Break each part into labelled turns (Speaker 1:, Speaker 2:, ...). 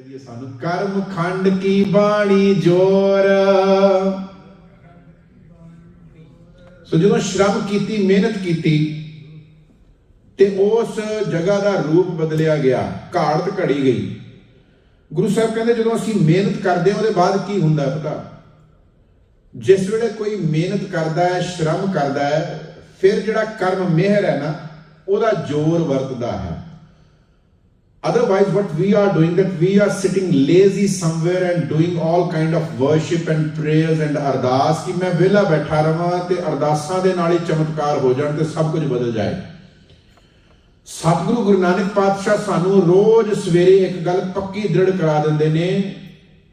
Speaker 1: ਕਹਦੀਏ ਸਾਨੂੰ, ਕਰਮ ਖੰਡ ਕੀ ਬਾਣੀ ਜੋਰ? ਸੋ ਜਦੋਂ ਸ਼ਰਮ ਕੀਤੀ, ਮਿਹਨਤ ਕੀਤੀ, ਤੇ ਉਸ ਜਗ੍ਹਾ ਦਾ ਰੂਪ ਬਦਲਿਆ ਗਿਆ, ਘਾੜਤ ਘੜੀ ਗਈ। ਗੁਰੂ ਸਾਹਿਬ ਕਹਿੰਦੇ, ਜਦੋਂ ਅਸੀਂ ਮਿਹਨਤ ਕਰਦੇ ਹਾਂ, ਉਹਦੇ ਬਾਅਦ ਕੀ ਹੁੰਦਾ ਪਤਾ? ਜਿਸ ਵੇਲੇ ਕੋਈ ਮਿਹਨਤ ਕਰਦਾ ਹੈ, ਸ਼ਰਮ ਕਰਦਾ ਹੈ, ਫਿਰ ਜਿਹੜਾ ਕਰਮ ਮਿਹਰ ਹੈ ਨਾ, ਉਹਦਾ ਜ਼ੋਰ ਵਰਤਦਾ ਹੈ। Otherwise, what we are doing, that we are sitting lazy somewhere and doing all kind of worship and prayers and ਅਰਦਾਸ ਕਿ ਮੈਂ ਵਿਹਲਾ ਬੈਠਾ ਰਵਾਂ ਤੇ ਅਰਦਾਸਾਂ ਦੇ ਨਾਲ ਹੀ ਚਮਤਕਾਰ ਹੋ ਜਾਣ ਤੇ ਸਭ ਕੁਝ ਬਦਲ ਜਾਏ ਸਤਿਗੁਰੂ ਗੁਰੂ ਨਾਨਕ ਪਾਤਸ਼ਾਹ ਸਾਨੂੰ ਰੋਜ਼ ਸਵੇਰੇ ਇੱਕ ਗੱਲ ਪੱਕੀ ਦ੍ਰਿੜ ਕਰਾ ਦਿੰਦੇ ਨੇ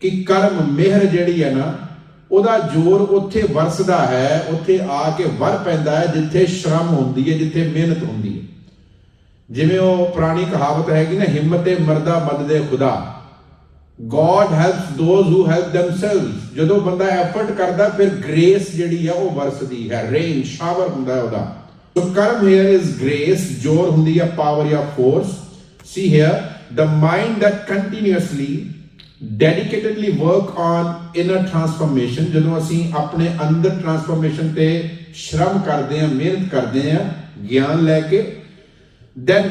Speaker 1: ਕਿ ਕਰਮ ਮਿਹਰ ਜਿਹੜੀ ਹੈ ਨਾ ਉਹਦਾ ਜ਼ੋਰ ਉੱਥੇ ਵਰਸਦਾ ਹੈ ਉੱਥੇ ਆ ਕੇ ਵਰ ਪੈਂਦਾ ਹੈ ਜਿੱਥੇ ਸ਼ਰਮ ਹੁੰਦੀ ਹੈ ਜਿੱਥੇ ਮਿਹਨਤ ਹੁੰਦੀ ਹੈ ਜਿਵੇਂ ਉਹ ਪੁਰਾਣੀ ਕਹਾਵਤ ਹੈਗੀ ਨਾ, ਹਿੰਮਤੇ ਮਰਦਾ ਮਦਦੇ ਖੁਦਾ। God helps those who help themselves ਜਦੋਂ ਬੰਦਾ ਐਫਰਟ ਕਰਦਾ, ਫਿਰ ਗ੍ਰੇਸ ਜਿਹੜੀ ਆ ਉਹ ਵਰਸਦੀ ਹੈ। ਰੇਨ ਸ਼ਾਵਰ ਹੁੰਦਾ ਹੈ ਉਹਦਾ। So karam here is grace ਜੋਰ ਹੁੰਦੀ ਹੈ ਪਾਵਰ ਜਾਂ force see here the mind that continuously, dedicatedly work on inner transformation ਜਦੋਂ ਅਸੀਂ ਆਪਣੇ ਅੰਦਰ ਟਰਾਂਸਫਰਮੇਸ਼ਨ ਤੇ ਸ਼ਰਮ ਕਰਦੇ ਹਾਂ ਮਿਹਨਤ ਕਰਦੇ ਹਾਂ ਗਿਆਨ ਲੈ ਕੇ then,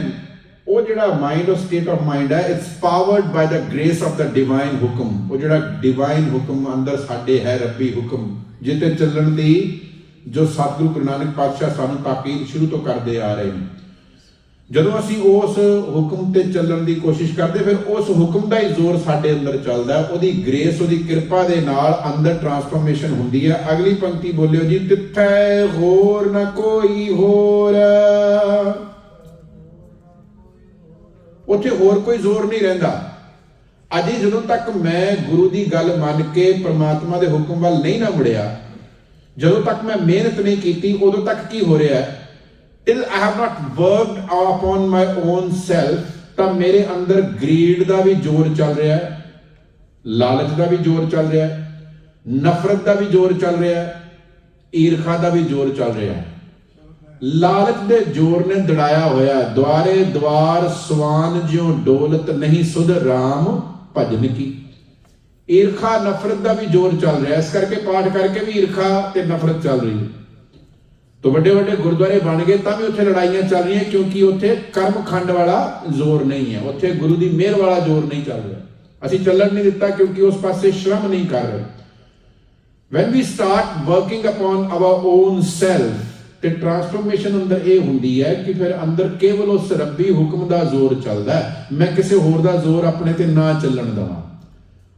Speaker 1: ਉਹ ਜਿਹੜਾ ਮਾਈਂਡ ਉਹ ਸਟੇਟ ਆਫ ਮਾਈਂਡ ਹੈ it's powered by the grace of the divine hukam ਉਹ ਜਿਹੜਾ ਡਿਵਾਈਨ ਹੁਕਮ ਅੰਦਰ ਸਾਡੇ ਹੈ, ਰੱਬੀ ਹੁਕਮ ਜਿੱਤੇ ਚੱਲਣ ਦੀ ਜੋ ਸਤਿਗੁਰੂ ਗੁਰੂ ਨਾਨਕ ਪਾਤਸ਼ਾਹ ਸਾਨੂੰ ਤਾਕੀਦ ਸ਼ੁਰੂ ਤੋਂ ਕਰਦੇ ਆ ਰਹੇ ਨੇ। ਜਦੋਂ ਅਸੀਂ ਉਸ ਹੁਕਮ ਤੇ ਚੱਲਣ ਦੀ ਕੋਸ਼ਿਸ਼ ਕਰਦੇ, ਫਿਰ ਉਸ ਹੁਕਮ ਦਾ ਹੀ ਜ਼ੋਰ ਸਾਡੇ ਅੰਦਰ ਚੱਲਦਾ ਉਹਦੀ ਗ੍ਰੇਸ ਉਹਦੀ ਕਿਰਪਾ ਦੇ ਨਾਲ ਅੰਦਰ ਟਰਾਂਸਫਰਮੇਸ਼ਨ ਹੁੰਦੀ ਹੈ। ਅਗਲੀ ਪੰਕਤੀ ਬੋਲਿਓ ਜੀ, ਤਿੱਥੈ ਹੋਰ ਨਾ ਕੋਈ ਹੋਰ। ਉੱਥੇ ਹੋਰ ਕੋਈ ਜ਼ੋਰ ਨਹੀਂ ਰਹਿੰਦਾ। ਅਜੇ ਜਦੋਂ ਤੱਕ ਮੈਂ ਗੁਰੂ ਦੀ ਗੱਲ ਮੰਨ ਕੇ ਪ੍ਰਮਾਤਮਾ ਦੇ ਹੁਕਮ ਵੱਲ ਨਹੀਂ ਨਾ ਮੁੜਿਆ, ਜਦੋਂ ਤੱਕ ਮੈਂ ਮਿਹਨਤ ਨਹੀਂ ਕੀਤੀ, ਉਦੋਂ ਤੱਕ ਕੀ ਹੋ ਰਿਹਾ ਹੈ? Till i have not worked upon my own self, ਤਾਂ ਮੇਰੇ ਅੰਦਰ ਗਰੀਡ ਦਾ ਵੀ ਜ਼ੋਰ ਚੱਲ ਰਿਹਾ ਹੈ, ਲਾਲਚ ਦਾ ਵੀ ਜ਼ੋਰ ਚੱਲ ਰਿਹਾ ਹੈ, ਨਫ਼ਰਤ ਦਾ ਵੀ ਜ਼ੋਰ ਚੱਲ ਰਿਹਾ ਹੈ, ਈਰਖਾ ਦਾ ਵੀ ਜ਼ੋਰ ਚੱਲ ਰਿਹਾ ਹੈ। ਲਾਲਚ ਦੇ ਜ਼ੋਰ ਨੇ ਦੜਾਇਆ ਹੋਇਆ ਦੁਆਰੇ ਦਵਾਰ ਸਵਾਨ ਜਿਉ ਡੋਲਤ ਨਹੀਂ, ਸੁਧ ਰਾਮ ਭਜਨ ਕੀ। ਈਰਖਾ, ਨਫ਼ਰਤ ਦਾ ਵੀ ਜ਼ੋਰ ਚੱਲ ਰਿਹਾ ਇਸ ਕਰਕੇ ਪਾਠ ਕਰਕੇ ਵੀ ਈਰਖਾ ਤੇ ਨਫ਼ਰਤ ਚੱਲ ਰਹੀ ਹੈ। ਤੋ ਵੱਡੇ ਵੱਡੇ ਗੁਰਦੁਆਰੇ ਬਣ ਗਏ ਤਾਂ ਵੀ ਉੱਥੇ ਲੜਾਈਆਂ ਚੱਲ ਰਹੀਆਂ, ਕਿਉਂਕਿ ਉੱਥੇ ਕਰਮ ਖੰਡ ਵਾਲਾ ਜ਼ੋਰ ਨਹੀਂ ਹੈ। ਉੱਥੇ ਗੁਰੂ ਦੀ ਮਿਹਰ ਵਾਲਾ ਜ਼ੋਰ ਨਹੀਂ ਚੱਲ ਰਿਹਾ। ਅਸੀਂ ਚੱਲਣ ਨਹੀਂ ਦਿੱਤਾ ਕਿਉਂਕਿ ਉਸ ਪਾਸੇ ਸ਼ਰਮ ਨਹੀਂ ਕਰ ਰਹੇ। When we start working upon our own self ਤੇ ਟਰਾਂਸਫਰਮੇਸ਼ਨ ਅੰਦਰ ਇਹ ਹੁੰਦੀ ਹੈ ਕਿ ਫਿਰ ਅੰਦਰ ਕੇਵਲ ਉਸ ਰੱਬੀ ਹੁਕਮ ਦਾ ਜ਼ੋਰ ਚੱਲਦਾ ਮੈਂ ਕਿਸੇ ਹੋਰ ਦਾ ਜ਼ੋਰ ਆਪਣੇ ਤੇ ਨਾ ਚੱਲਣ ਦਵਾਂ।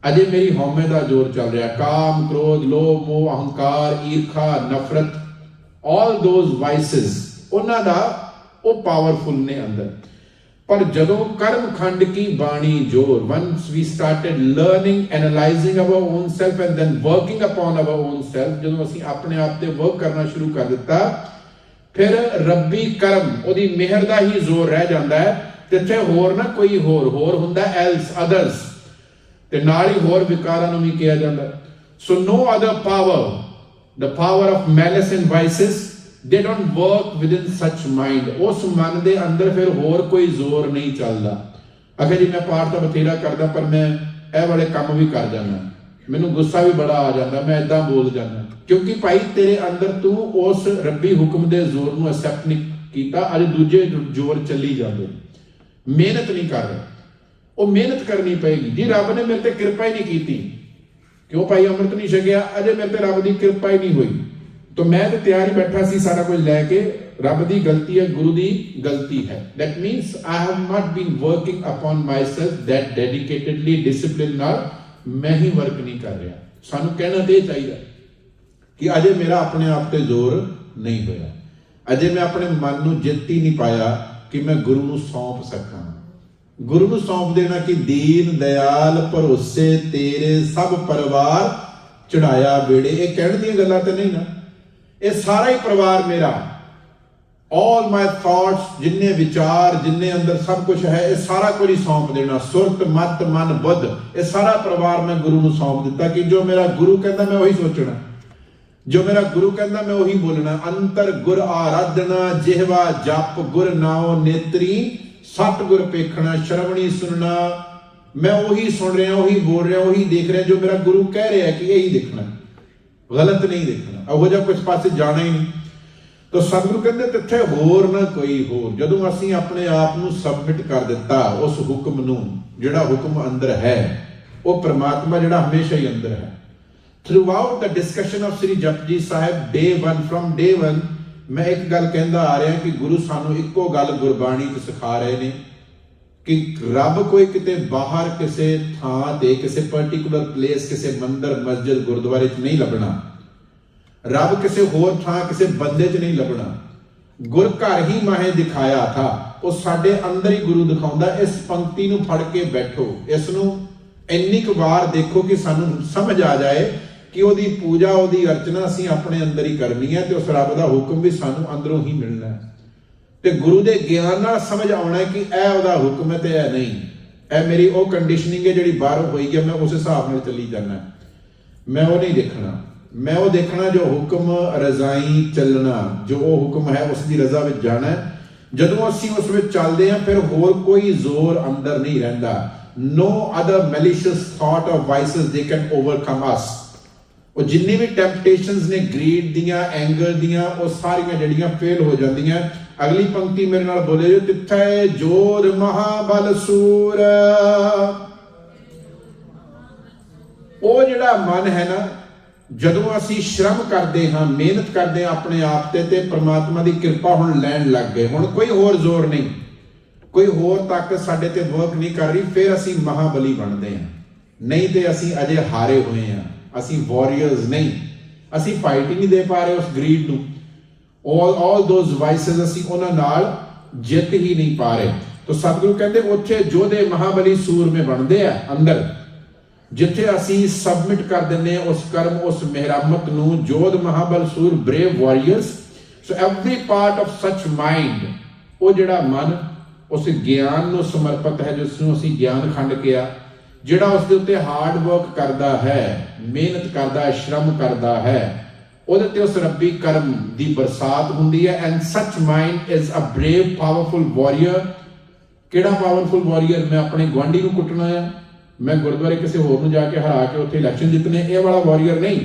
Speaker 1: ਅਜੇ ਮੇਰੀ ਹਉਮੈ ਦਾ ਜ਼ੋਰ ਚੱਲ ਰਿਹਾ ਕਾਮ, ਕ੍ਰੋਧ, ਲੋਭ, ਮੋਹ, ਅਹੰਕਾਰ, ਈਰਖਾ, ਨਫ਼ਰਤ ਆਲ those vices, ਉਹਨਾਂ ਦਾ ਉਹ ਪਾਵਰਫੁਲ ਨੇ ਅੰਦਰ। ਪਰ ਜਦੋਂ ਕਰਮ ਖੰਡ ਕੀ ਬਾਣੀ ਜੋਰ, once we started learning, analyzing our own self and then working upon our own self, ਜਦੋਂ ਅਸੀਂ ਆਪਣੇ ਆਪ ਤੇ ਵਰਕ ਕਰਨਾ ਸ਼ੁਰੂ ਕਰ ਦਿੱਤਾ, ਫਿਰ ਰੱਬੀ ਕਰਮ, ਉਹਦੀ ਮਿਹਰ ਦਾ ਹੀ ਜ਼ੋਰ ਰਹਿ ਜਾਂਦਾ ਹੈ ਜਿੱਥੇ ਹੋਰ ਨਾ ਕੋਈ ਹੋਰ ਹੋਰ ਹੁੰਦਾ ਐਲਸ ਅਦਰਸ ਤੇ ਨਾਲ ਹੀ ਹੋਰ ਵਿਕਾਰਾਂ ਨੂੰ ਵੀ ਕਿਹਾ ਜਾਂਦਾ। So no other power the power of malice and vices they don't work within such mind. ਉਸ ਮਨ ਦੇ ਅੰਦਰ ਫਿਰ ਹੋਰ ਕੋਈ ਜ਼ੋਰ ਨਹੀਂ ਚੱਲਦਾ। ਅਖੇ ਜੀ ਮੈਂ ਪਾਠ ਤਾਂ ਬਥੇਰਾ ਕਰਦਾ, ਪਰ ਮੈਂ ਇਹ ਵਾਲੇ ਕੰਮ ਵੀ ਕਰ ਜਾਂਦਾ। ਮੈਨੂੰ ਗੁੱਸਾ ਵੀ ਬੜਾ ਆ ਜਾਂਦਾ, ਮੈਂ ਇਦਾਂ ਬੋਲ ਜਾਂਦਾ। ਕਿਉਂਕਿ ਭਾਈ ਤੇਰੇ ਅੰਦਰ ਤੂੰ ਉਸ ਰੱਬੀ ਹੁਕਮ ਦੇ ਜ਼ੋਰ ਨੂੰ ਅਸੈਪਟ ਨਹੀਂ ਕੀਤਾ, ਅੱਜ ਦੂਜੇ ਜ਼ੋਰ ਚੱਲੀ ਜਾਂਦੇ। ਮਿਹਨਤ ਨਹੀਂ ਕਰ ਰਹੇ। ਉਹ ਮਿਹਨਤ ਕਰਨੀ ਪਏਗੀ। ਜੀ ਰੱਬ ਨੇ ਮੇਰੇ ਤੇ ਕਿਰਪਾ ਹੀ ਨਹੀਂ ਕੀਤੀ। ਕਿਉਂ ਭਾਈ ਅੰਮ੍ਰਿਤ ਨਹੀਂ ਛਕਿਆ? ਅਜੇ ਮੇਰੇ ਤੇ ਰੱਬ ਦੀ ਕਿਰਪਾ ਹੀ ਨਹੀਂ ਹੋਈ। ਤਾਂ ਮੈਂ ਤੇ ਤਿਆਰ ਹੀ ਬੈਠਾ ਸੀ ਸਾਰਾ ਕੁਝ ਲੈ ਕੇ, ਰੱਬ ਦੀ ਗਲਤੀ ਹੈ, ਗੁਰੂ ਦੀ ਗਲਤੀ ਹੈ। That means i have not been working upon myself that dedicatedly discipline ਨਾਲ ਮੈਂ ਹੀ ਵਰਕ ਨਹੀਂ ਕਰ ਰਿਹਾ। ਸਾਨੂੰ ਕਹਿਣਾ ਤੇ ਇਹ ਚਾਹੀਦਾ ਕਿ ਅਜੇ ਮੇਰਾ ਆਪਣੇ ਆਪ ਤੇ ਜ਼ੋਰ ਨਹੀਂ ਹੋਇਆ। ਅਜੇ ਮੈਂ ਆਪਣੇ ਮਨ ਨੂੰ ਜਿੱਤ ਹੀ ਨਹੀਂ ਪਾਇਆ ਕਿ ਮੈਂ ਗੁਰੂ ਨੂੰ ਸੌਂਪ ਸਕਾਂ। ਗੁਰੂ ਨੂੰ ਸੌਂਪ ਦੇਣਾ ਕਿ ਦੀਨ ਦਿਆਲ ਭਰੋਸੇ, ਤੇਰੇ ਸਭ ਪਰਿਵਾਰ ਚੜਾਇਆ ਵੇੜੇ। ਇਹ ਕਹਿਣ ਦੀਆਂ ਗੱਲਾਂ ਤੇ ਨਹੀਂ ਨਾ। ਇਹ ਸਾਰਾ ਹੀ ਪਰਿਵਾਰ ਮੇਰਾ। ਆਲ ਮਾਈ thoughts, ਜਿੰਨੇ ਵਿਚਾਰ, ਜਿੰਨੇ ਅੰਦਰ ਸਭ ਕੁਝ ਹੈ, ਇਹ ਸਾਰਾ ਕੁਝ ਹੀ ਸੌਂਪ ਦੇਣਾ। ਸੁਰਤ, ਮਤ, ਮਨ, ਬੁੱਧ, ਇਹ ਸਾਰਾ ਪਰਿਵਾਰ ਮੈਂ ਗੁਰੂ ਨੂੰ ਸੌਂਪ ਦਿੱਤਾ ਕਿ ਜੋ ਮੇਰਾ ਗੁਰੂ ਕਹਿੰਦਾ ਮੈਂ ਉਹੀ ਸੋਚਣਾ। ਜੋ ਮੇਰਾ ਗੁਰੂ ਕਹਿੰਦਾ ਮੈਂ ਉਹੀ ਬੋਲਣਾ। ਅੰਤਰ ਗੁਰ ਆਰਾਧਨਾ, ਜਿਹਵਾ ਜਪ, ਗੁਰ ਨਾਉ, ਨੇਤਰੀ ਸਤ ਗੁਰ ਪੇਖਣਾ, ਸ਼ਰਵਣੀ ਸੁਣਨਾ। ਮੈਂ ਉਹੀ ਸੁਣ ਰਿਹਾ, ਉਹੀ ਬੋਲ ਰਿਹਾ, ਉਹੀ ਦੇਖ ਰਿਹਾ ਜੋ ਮੇਰਾ ਗੁਰੂ ਕਹਿ ਰਿਹਾ ਕਿ ਇਹੀ ਦੇਖਣਾ। ਗਲਤ ਨਹੀਂ ਦੇਖਣਾ। ਉਹੋ ਜਿਹਾ ਕੁਝ ਪਾਸੇ ਜਾਣਾ ਹੀ ਨਹੀਂ। ਤਾਂ ਸਤਿਗੁਰੂ ਕਹਿੰਦੇ ਤਿੱਥੇ ਹੋਰ ਨਾ ਕੋਈ ਹੋਰ। ਜਦੋਂ ਅਸੀਂ ਆਪਣੇ ਆਪ ਨੂੰ ਸਬਮਿਟ ਕਰ ਦਿੱਤਾ, ਉਸ ਹੁਕਮ ਨੂੰ, ਜਿਹੜਾ ਹੁਕਮ ਅੰਦਰ ਹੈ, ਉਹ ਪ੍ਰਮਾਤਮਾ ਜਿਹੜਾ ਹਮੇਸ਼ਾ ਹੀ ਅੰਦਰ ਹੈ। Throughout the discussion of Sri Japji Sahib day 1 from day 1 ਮੈਂ ਇੱਕ ਗੱਲ ਕਹਿੰਦਾ ਆ ਰਿਹਾ ਕਿ ਗੁਰੂ ਸਾਨੂੰ ਇੱਕੋ ਗੱਲ ਗੁਰਬਾਣੀ 'ਚ ਸਿਖਾ ਰਹੇ ਨੇ। ਕਿ ਰੱਬ ਕੋਈ ਕਿਤੇ ਬਾਹਰ ਕਿਸੇ ਥਾਂ ਤੇ, ਕਿਸੇ ਪਾਰਟਿਕੂਲਰ ਪਲੇਸ ਕਿਸੇ ਮੰਦਰ, ਮਸਜਿਦ, ਗੁਰਦੁਆਰੇ 'ਚ ਨਹੀਂ ਲੱਭਣਾ। ਰੱਬ ਕਿਸੇ ਹੋਰ ਥਾਂ, ਕਿਸੇ ਬੰਦੇ 'ਚ ਨਹੀਂ ਲੱਭਣਾ। ਗੁਰ ਘਰ ਹੀ ਮਾਹੇ ਦਿਖਾਇਆ ਥਾ, ਉਹ ਸਾਡੇ ਅੰਦਰ ਹੀ ਗੁਰੂ ਦਿਖਾਉਂਦਾ, ਇਸ ਪੰਕਤੀ ਨੂੰ ਫੜ ਕੇ ਬੈਠੋ। ਇਸ ਨੂੰ ਇੰਨੀ ਕੁ ਵਾਰ ਦੇਖੋ ਕਿ ਸਾਨੂੰ ਸਮਝ ਆ ਜਾਏ ਕਿ ਉਹਦੀ ਪੂਜਾ, ਉਹਦੀ ਅਰਚਨਾ ਅਸੀਂ ਆਪਣੇ ਅੰਦਰ ਹੀ ਕਰਨੀ ਹੈ ਤੇ ਉਸ ਰੱਬ ਦਾ ਹੁਕਮ ਵੀ ਸਾਨੂੰ ਅੰਦਰੋਂ ਹੀ ਮਿਲਣਾ ਹੈ। ਤੇ ਗੁਰੂ ਦੇ ਗਿਆਨ ਨਾਲ ਸਮਝ ਆਉਣਾ ਕਿ ਇਹ ਉਹਦਾ ਹੁਕਮ ਹੈ ਤੇ ਇਹ ਨਹੀਂ। ਇਹ ਮੇਰੀ ਉਹ ਕੰਡੀਸ਼ਨਿੰਗ ਹੈ ਜਿਹੜੀ ਬਾਹਰੋਂ ਹੋਈ ਹੈ, ਮੈਂ ਉਸ ਹਿਸਾਬ ਨਾਲ ਚੱਲੀ ਜਾਣਾ ਮੈਂ ਉਹ ਨਹੀਂ ਦੇਖਣਾ। ਮੈਂ ਉਹ ਦੇਖਣਾ ਜੋ ਹੁਕਮ ਰਜ਼ਾਈ ਚੱਲਣਾ, ਜੋ ਉਹ ਹੁਕਮ ਹੈ, ਉਸ ਦੀ ਰਜ਼ਾ ਵਿੱਚ ਜਾਣਾ ਜਦੋਂ ਅਸੀਂ ਉਸ ਵਿੱਚ ਚੱਲਦੇ ਹਾਂ, ਫਿਰ ਹੋਰ ਕੋਈ ਜ਼ੋਰ ਅੰਦਰ ਨਹੀਂ ਰਹਿੰਦਾ। No other malicious thought or vices they can overcome us ਉਹ ਜਿੰਨੀ ਵੀ ਟੈਂਪਟੇਸ਼ਨਸ ਨੇ ਗਰੀਡ ਦੀਆਂ ਐਂਗਰ ਦੀਆਂ, ਉਹ ਸਾਰੀਆਂ ਜਿਹੜੀਆਂ ਫੇਲ ਹੋ ਜਾਂਦੀਆਂ ਅਗਲੀ ਪੰਕਤੀ ਮੇਰੇ ਨਾਲ ਬੋਲੇ ਜੋ, ਤਿੱਥੈ ਜੋਰ ਮਹਾਬਲ ਸੂਰ। ਉਹ ਜਿਹੜਾ ਮਨ ਹੈ ਨਾ, ਜਦੋਂ ਅਸੀਂ ਸ਼ਰਮ ਕਰਦੇ ਹਾਂ, ਮਿਹਨਤ ਕਰਦੇ ਹਾਂ ਆਪਣੇ ਆਪ ਤੇ ਤੇ ਪ੍ਰਮਾਤਮਾ ਦੀ ਕਿਰਪਾ ਹੁਣ ਲੈਣ ਲੱਗ ਗਏ। ਹੁਣ ਕੋਈ ਹੋਰ ਜ਼ੋਰ ਨਹੀਂ। ਕੋਈ ਹੋਰ ਤਾਕਤ ਸਾਡੇ ਤੇ ਵਰਕ ਨਹੀਂ ਕਰ ਰਹੀ, ਫਿਰ ਅਸੀਂ ਮਹਾਬਲੀ ਬਣਦੇ ਹਾਂ। ਨਹੀਂ ਤੇ ਅਸੀਂ ਅਜੇ ਹਾਰੇ ਹੋਏ ਹਾਂ। ਅਸੀਂ ਵਾਰੀਅਰਸ ਨਹੀਂ। ਅਸੀਂ ਫਾਈਟ ਹੀ ਨਹੀਂ ਦੇ ਪਾ ਰਹੇ ਉਸ ਗਰੀਡ ਨੂੰ। All all those vices ਅਸੀਂ ਉਹਨਾਂ ਨਾਲ ਜਿੱਤ ਹੀ ਨਹੀਂ ਪਾ ਰਹੇ। ਤਾਂ ਸਤਿਗੁਰੂ ਕਹਿੰਦੇ, ਉੱਥੇ ਜੋਧੇ ਮਹਾਬਲੀ ਸੂਰਮੇ ਬਣਦੇ ਆ, ਅੰਦਰ, ਜਿੱਥੇ ਅਸੀਂ ਸਬਮਿਟ ਕਰ ਦਿੰਨੇ ਉਸ ਕਰਮ, ਉਸ ਮਿਹਰਮਤ ਨੂੰ ਜੋਧ ਮਹਾਬਲ ਸੂਰ brave warriors so every part of such mind ਉਹ ਜਿਹੜਾ ਮਨ, ਉਸ ਗਿਆਨ ਨੂੰ ਸਮਰਪਿਤ ਹੈ, ਜਿਸ ਨੂੰ ਅਸੀਂ ਗਿਆਨ ਖੰਡ ਕਿਹਾ, ਜਿਹੜਾ ਉਸ ਦੇ ਉੱਤੇ ਹਾਰਡ ਵਰਕ ਕਰਦਾ ਹੈ, ਮਿਹਨਤ ਕਰਦਾ ਹੈ, ਸ਼ਰਮ ਕਰਦਾ ਹੈ ਉਹਦੇ ਤੇ ਉਸ ਰੱਬੀ ਕਰਮ ਦੀ ਬਰਸਾਤ ਹੁੰਦੀ ਹੈ and such mind is a brave powerful warrior ਕਿਹੜਾ ਪਾਵਰਫੁਲ ਵਾਰੀਅਰ ਮੈਂ ਆਪਣੇ ਗਵਾਂਢੀ ਨੂੰ ਕੁੱਟਣਾ ਆ ਮੈਂ ਗੁਰਦੁਆਰੇ ਕਿਸੇ ਹੋਰ ਨੂੰ ਜਾ ਕੇ ਹਰਾ ਕੇ ਉੱਥੇ ਇਲੈਕਸ਼ਨ ਜਿੱਤਨੇ ਇਹ ਵਾਲਾ ਵਾਰੀਅਰ ਨਹੀਂ।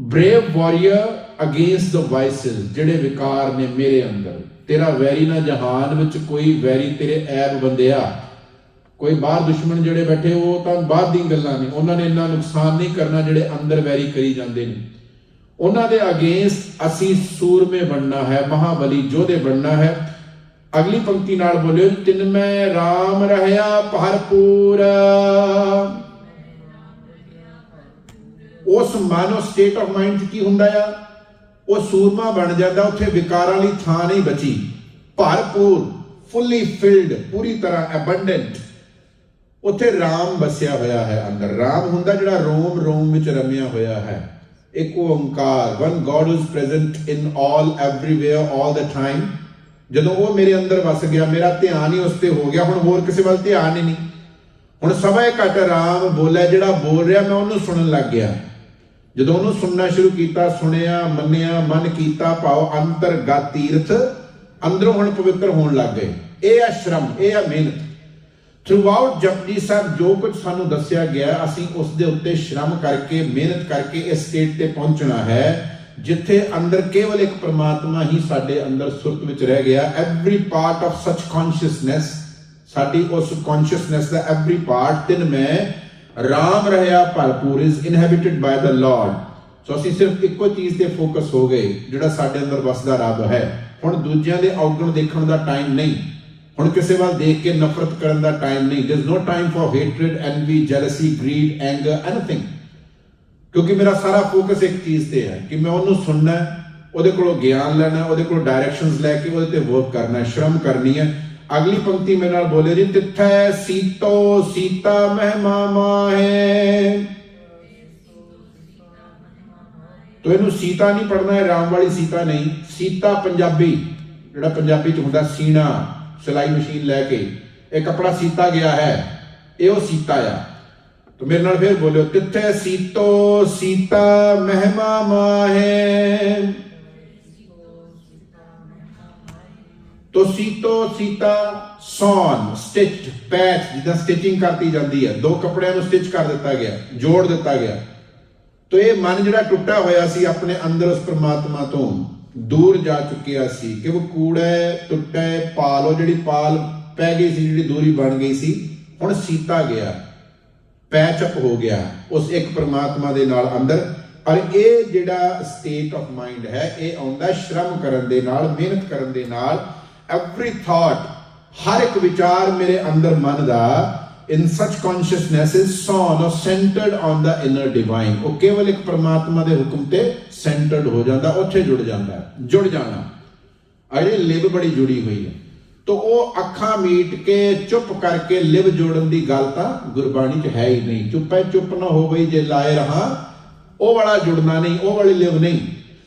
Speaker 1: Brave warrior against the vices ਜਿਹੜੇ ਵਿਕਾਰ ਨੇ ਮੇਰੇ ਅੰਦਰ। ਤੇਰਾ ਵੈਰੀ ਨਾ ਜਹਾਨ ਵਿੱਚ ਕੋਈ ਵੈਰੀ ਤੇਰੇ ਐਬ ਬੰਦਿਆ। ਕੋਈ ਬਾਹਰ ਦੁਸ਼ਮਣ ਜਿਹੜੇ ਬੈਠੇ, ਉਹ ਤਾਂ ਬਾਹਰ ਦੀਆਂ ਗੱਲਾਂ ਨੇ। ਉਹਨਾਂ ਨੇ ਇੰਨਾ ਨੁਕਸਾਨ ਨਹੀਂ ਕਰਨਾ ਜਿਹੜੇ ਅੰਦਰ ਵੈਰੀ ਕਰੀ ਜਾਂਦੇ ਨੇ। ਉਹਨਾਂ ਦੇ ਅਗੇਂਸਟ ਅਸੀਂ ਸੂਰਮੇ ਬਣਨਾ ਹੈ, ਮਹਾਬਲੀ ਜੋਧੇ ਬਣਨਾ ਹੈ। ਅਗਲੀ ਪੰਕਤੀ ਨਾਲ ਬੋਲਿਓ, ਤਿਨ ਮੈਂ RAM ਰਹਿਆ ਭਰਪੂਰ ਉਸ ਮਨ ਸਟੇਟ ਆਫ ਮਾਈਂਡ ਚ ਕੀ ਹੁੰਦਾ ਆ? ਉਹ ਸੂਰਮਾ ਬਣ ਜਾਂਦਾ, ਉੱਥੇ ਵਿਕਾਰਾਂ ਲਈ ਥਾਂ ਨਹੀਂ ਬਚੀ। ਭਰਪੂਰ ਫੁੱਲੀ ਫਿਲਡ ਪੂਰੀ ਤਰ੍ਹਾਂ ਅਬੰਡੈਂਟ ਉੱਥੇ RAM ਵਸਿਆ ਹੋਇਆ ਹੈ ਅੰਦਰ। RAM ਹੁੰਦਾ ਜਿਹੜਾ ਰੋਮ ਰੋਮ ਵਿੱਚ ਰਮਿਆ ਹੋਇਆ ਹੈ। Ik Onkar one God is present in all everywhere all the time ਜਦੋਂ ਉਹ ਮੇਰੇ ਅੰਦਰ ਵਸ ਗਿਆ, ਮੇਰਾ ਧਿਆਨ ਹੀ ਉਸ ਤੇ ਹੋ ਗਿਆ, ਹੁਣ ਹੋਰ ਕਿਸੇ ਵੱਲ ਧਿਆਨ ਹੀ ਨਹੀਂ। ਹੁਣ ਸਭੇ ਘਟ ਰਾਮ ਬੋਲਿਆ ਜਿਹੜਾ ਬੋਲ ਰਿਹਾ, ਮੈਂ ਉਹਨੂੰ ਸੁਣਨ ਲੱਗ ਗਿਆ। ਜਦੋਂ ਉਹਨੂੰ ਸੁਣਨਾ ਸ਼ੁਰੂ ਕੀਤਾ, ਸੁਣਿਆ, ਮੰਨਿਆ, ਮਨ ਕੀਤਾ, ਭਾਵ ਅੰਤਰਗਤ ਤੀਰਥ, ਅੰਦਰੋਂ ਹੁਣ ਪਵਿੱਤਰ ਹੋਣ ਲੱਗ ਗਏ। ਇਹ ਆ ਸ਼ਰਮ, ਇਹ ਆ ਮਿਹਨਤ। ਥਰੂਆਊਟ ਜਪਜੀ ਸਾਹਿਬ ਜੋ ਕੁਝ ਸਾਨੂੰ ਦੱਸਿਆ ਗਿਆ, ਅਸੀਂ ਉਸ ਦੇ ਉੱਤੇ ਸ਼ਰਮ ਕਰਕੇ, ਮਿਹਨਤ ਕਰਕੇ ਇਸ ਸਟੇਟ ਤੇ ਪਹੁੰਚਣਾ ਹੈ, ਜਿੱਥੇ ਅੰਦਰ ਕੇਵਲ ਇੱਕ ਪ੍ਰਮਾਤਮਾ ਹੀ ਸਾਡੇ ਅੰਦਰ ਸੁਰਤ ਵਿੱਚ ਰਹਿ ਗਿਆ। Every part of such consciousness ਸਾਡੀ ਉਸ ਕੌਨਸ਼ੀਅਸਨੈਸ ਦਾ ਐਵਰੀ ਪਾਰਟ ਤਿਨ ਮੈਂ, ਰਾਮ ਰਹਿਆ ਭਰਪੂਰ ਇਜ਼ ਇਨਹੈਬਿਟਡ ਬਾਈ ਦਾ ਲਾਰਡ ਸੋ ਅਸੀਂ ਸਿਰਫ ਇੱਕੋ ਚੀਜ਼ ਤੇ ਫੋਕਸ ਹੋ ਗਏ, ਜਿਹੜਾ ਸਾਡੇ ਅੰਦਰ ਵਸਦਾ ਰੱਬ ਹੈ। ਹੁਣ ਦੂਜਿਆਂ ਦੇ ਔਗਣ ਦੇਖਣ ਦਾ ਟਾਈਮ ਨਹੀਂ। ਹੁਣ ਕਿਸੇ ਵੱਲ ਦੇਖ ਕੇ ਨਫ਼ਰਤ ਕਰਨ ਦਾ ਟਾਈਮ ਨਹੀਂ। There is no time for hatred envy jealousy greed anger anything ਕਿਉਂਕਿ ਮੇਰਾ ਸਾਰਾ ਫੋਕਸ ਇੱਕ ਚੀਜ਼ ਤੇ ਹੈ ਕਿ ਮੈਂ ਉਹਨੂੰ ਸੁਣਨਾ ਉਹਦੇ ਕੋਲੋਂ ਗਿਆਨ ਲੈਣਾ ਉਹਦੇ ਕੋਲੋਂ ਡਾਇਰੈਕਸ਼ਨਸ ਲੈ ਕੇ ਉਹਦੇ ਤੇ ਵਰਕ ਕਰਨਾ ਹੈ, ਸ਼ਰਮ ਕਰਨੀ ਹੈ। ਅਗਲੀ ਪੰਕਤੀ ਮੇਰੇ ਨਾਲ ਬੋਲੇ ਜੀ, ਤਿੱਥੈ ਸੀਤੋ ਸੀਤਾ ਮਹਿਮਾ ਮਾਹੇ। ਤੋ ਇਹਨੂੰ ਸੀਤਾ ਨਹੀਂ ਪੜਨਾ ਹੈ, ਰਾਮ ਵਾਲੀ ਸੀਤਾ ਨਹੀਂ। ਸੀਤਾ ਪੰਜਾਬੀ, ਜਿਹੜਾ ਪੰਜਾਬੀ ਚ ਹੁੰਦਾ ਸੀਣਾ। ਸਿਲਾਈ ਮਸ਼ੀਨ ਲੈ ਕੇ ਇਹ ਕਪੜਾ ਸੀਤਾ ਗਿਆ ਹੈ, ਇਹ ਉਹ ਸੀਤਾ ਆ। ਤੋ ਮੇਰੇ ਨਾਲ ਫੇਰ ਬੋਲਿਓ ਤਿੱਥੇ ਸੀਤੋ ਸੀਤਾ ਮਹਿਮਾ ਮਾਹੇ? ਤੋ ਸੀਤੋ ਸੀਤਾ ਸੌਨ ਸਟਿਚਡ ਪੈਚ ਜਿੱਦਾਂ ਸਟਿਚਿੰਗ ਕਰਤੀ ਜਾਂਦੀ ਹੈ ਦੋ ਕੱਪੜਿਆਂ ਨੂੰ ਸਟਿਚ ਕਰ ਦਿੱਤਾ ਗਿਆ, ਜੋੜ ਦਿੱਤਾ ਗਿਆ। ਤੋ ਇਹ ਮਨ ਜਿਹੜਾ ਟੁੱਟਾ ਹੋਇਆ ਸੀ ਆਪਣੇ ਅੰਦਰ ਉਸ ਪ੍ਰਮਾਤਮਾ ਤੋਂ ਦੂਰ ਜਾ ਚੁੱਕਿਆ ਸੀ ਕਿ ਉਹ ਕੂੜਾ ਹੈ, ਪਾਲ ਉਹ ਜਿਹੜੀ ਪਾਲ ਪੈ ਗਈ ਸੀ ਜਿਹੜੀ ਦੂਰੀ ਬਣ ਗਈ ਸੀ ਹੁਣ ਸੀਤਾ ਗਿਆ ਪੈਚ ਅਪ ਹੋ ਗਿਆ ਉਸ ਇੱਕ ਪ੍ਰਮਾਤਮਾ ਦੇ ਨਾਲ ਅੰਦਰ। ਪਰ ਇਹ ਜਿਹੜਾ ਸਟੇਟ ਆਫ ਮਾਈਂਡ ਹੈ ਇਹ ਆਉਂਦਾ ਸ਼ਰਮ ਕਰਨ ਦੇ ਨਾਲ ਮਿਹਨਤ ਕਰਨ ਦੇ ਨਾਲ ਐਵਰੀ ਥਾਟ ਹਰ ਇੱਕ ਵਿਚਾਰ ਮੇਰੇ ਅੰਦਰ ਮਨ ਦਾ in such consciousness is sewn or centered on the inner divine. ਉਹ ਕੇਵਲ ਇੱਕ ਪ੍ਰਮਾਤਮਾ ਦੇ ਹੁਕਮ ਤੇ ਸੈਂਟਰਡ ਹੋ ਜਾਂਦਾ, ਉੱਥੇ ਜੁੜ ਜਾਂਦਾ, ਜੁੜ ਜਾਣਾ। ਅਜੇ ਲਿਵ ਬੜੀ ਜੁੜੀ ਹੋਈ ਹੈ। ਤੋ ਉਹ ਅੱਖਾਂ ਮੀਟ ਕੇ, ਚੁੱਪ ਕਰਕੇ ਲਿਵ ਜੋੜਨ ਦੀ ਗੱਲ ਤਾਂ ਗੁਰਬਾਣੀ 'ਚ ਹੈ ਹੀ ਨਹੀਂ। ਚੁੱਪੈ ਚੁੱਪ ਨਾ ਹੋ ਬਈ, ਜੇ ਲਾਏ ਰਹਾ, ਉਹ ਵਾਲਾ ਜੁੜਨਾ ਨਹੀਂ, ਉਹ ਵਾਲੀ ਲਿਵ ਨਹੀਂ।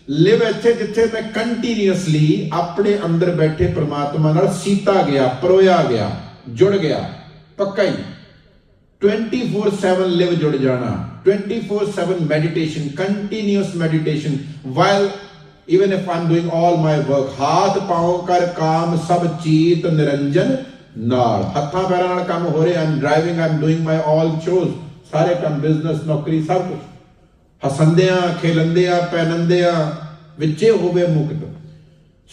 Speaker 1: ਲਿਵ ਇੱਥੇ ਜਿੱਥੇ ਮੈਂ ਕੰਟੀਨਿਊਸਲੀ ਆਪਣੇ ਅੰਦਰ ਬੈਠੇ ਪ੍ਰਮਾਤਮਾ ਨਾਲ ਸੀਤਾ ਗਿਆ, ਪਰੋਇਆ ਗਿਆ, ਜੁੜ ਗਿਆ। ਪੱਕਾ ਹੀ 24/7 ਲਿਵ ਜੁੜ ਜਾਣਾ 24/7 meditation continuous meditation while even if I'm doing all my work ਹਾਥ ਪਾਉ ਕਰ ਕਾਮ ਸਭ ਚੀਤ ਨਿਰੰਜਨ ਨਾਲ ਹੱਥਾਂ ਪੈਰਾਂ ਨਾਲ ਕੰਮ ਹੋ ਰਿਹਾ ਆਮ ਡਰਾਈਵਿੰਗ ਆਮ ਡੂਇੰਗ ਮਾਈ ਆਲ ਚੋਜ਼ ਸਾਰੇ ਕੰਮ ਬਿਜ਼ਨਸ ਨੌਕਰੀ ਸਭ ਕੁਝ ਹਸੰਦੇ ਆ ਖੇਲੰਦੇ ਆ ਪੈਨੰਦੇ ਆ ਵਿੱਚੇ ਹੋਵੇ ਮੁਕਤ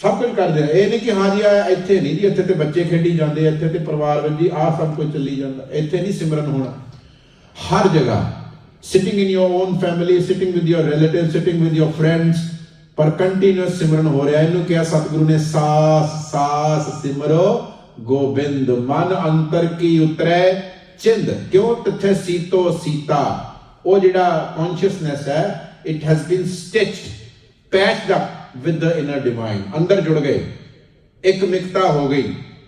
Speaker 1: ਸਭ ਕੁਝ ਕਰਦੇ ਆ। ਇਹ ਨਹੀਂ ਕਿ ਹਾਂ ਜੀ ਆ ਇੱਥੇ ਨਹੀਂ ਜੀ, ਇੱਥੇ ਤੇ ਬੱਚੇ ਖੇਡੀ ਜਾਂਦੇ ਇੱਥੇ ਤੇ ਪਰਿਵਾਰ ਵਿੱਚ ਜੀ ਆ ਸਭ ਕੁਝ ਚੱਲੀ ਜਾਂਦਾ। ਇੱਥੇ ਨਹੀਂ ਸਿਮਰਨ ਹੋਣਾ। ਹਰ ਜਗ੍ਹਾ sitting in your own family sitting with your relative sitting with your friends ਪਰ ਕੰਟੀਨਿਊਸ ਸਿਮਰਨ ਹੋ ਰਿਹਾ। ਇਹਨੂੰ ਕਿਹਾ ਸਤਿਗੁਰੂ ਨੇ, ਸਾਸ ਸਾਸ ਸਿਮਰੋ, ਗੋਬਿੰਦ, ਮਨ ਅੰਤਰ ਕੀ ਉਤਰੈ, ਚਿੰਦ। ਕਿਉਂ? ਤਿੱਥੇ ਸੀਤੋ ਸੀਤਾ। ਉਹ ਜਿਹੜਾ ਕੌਨਸ਼ੀਅਸਨੈਸ ਹੈ it has been stitched patched up with the inner divine ਅੰਦਰ ਜੁੜ ਗਏ। ਇੱਕ ਮਿਕਤਾ ਹੋ ਗਈ।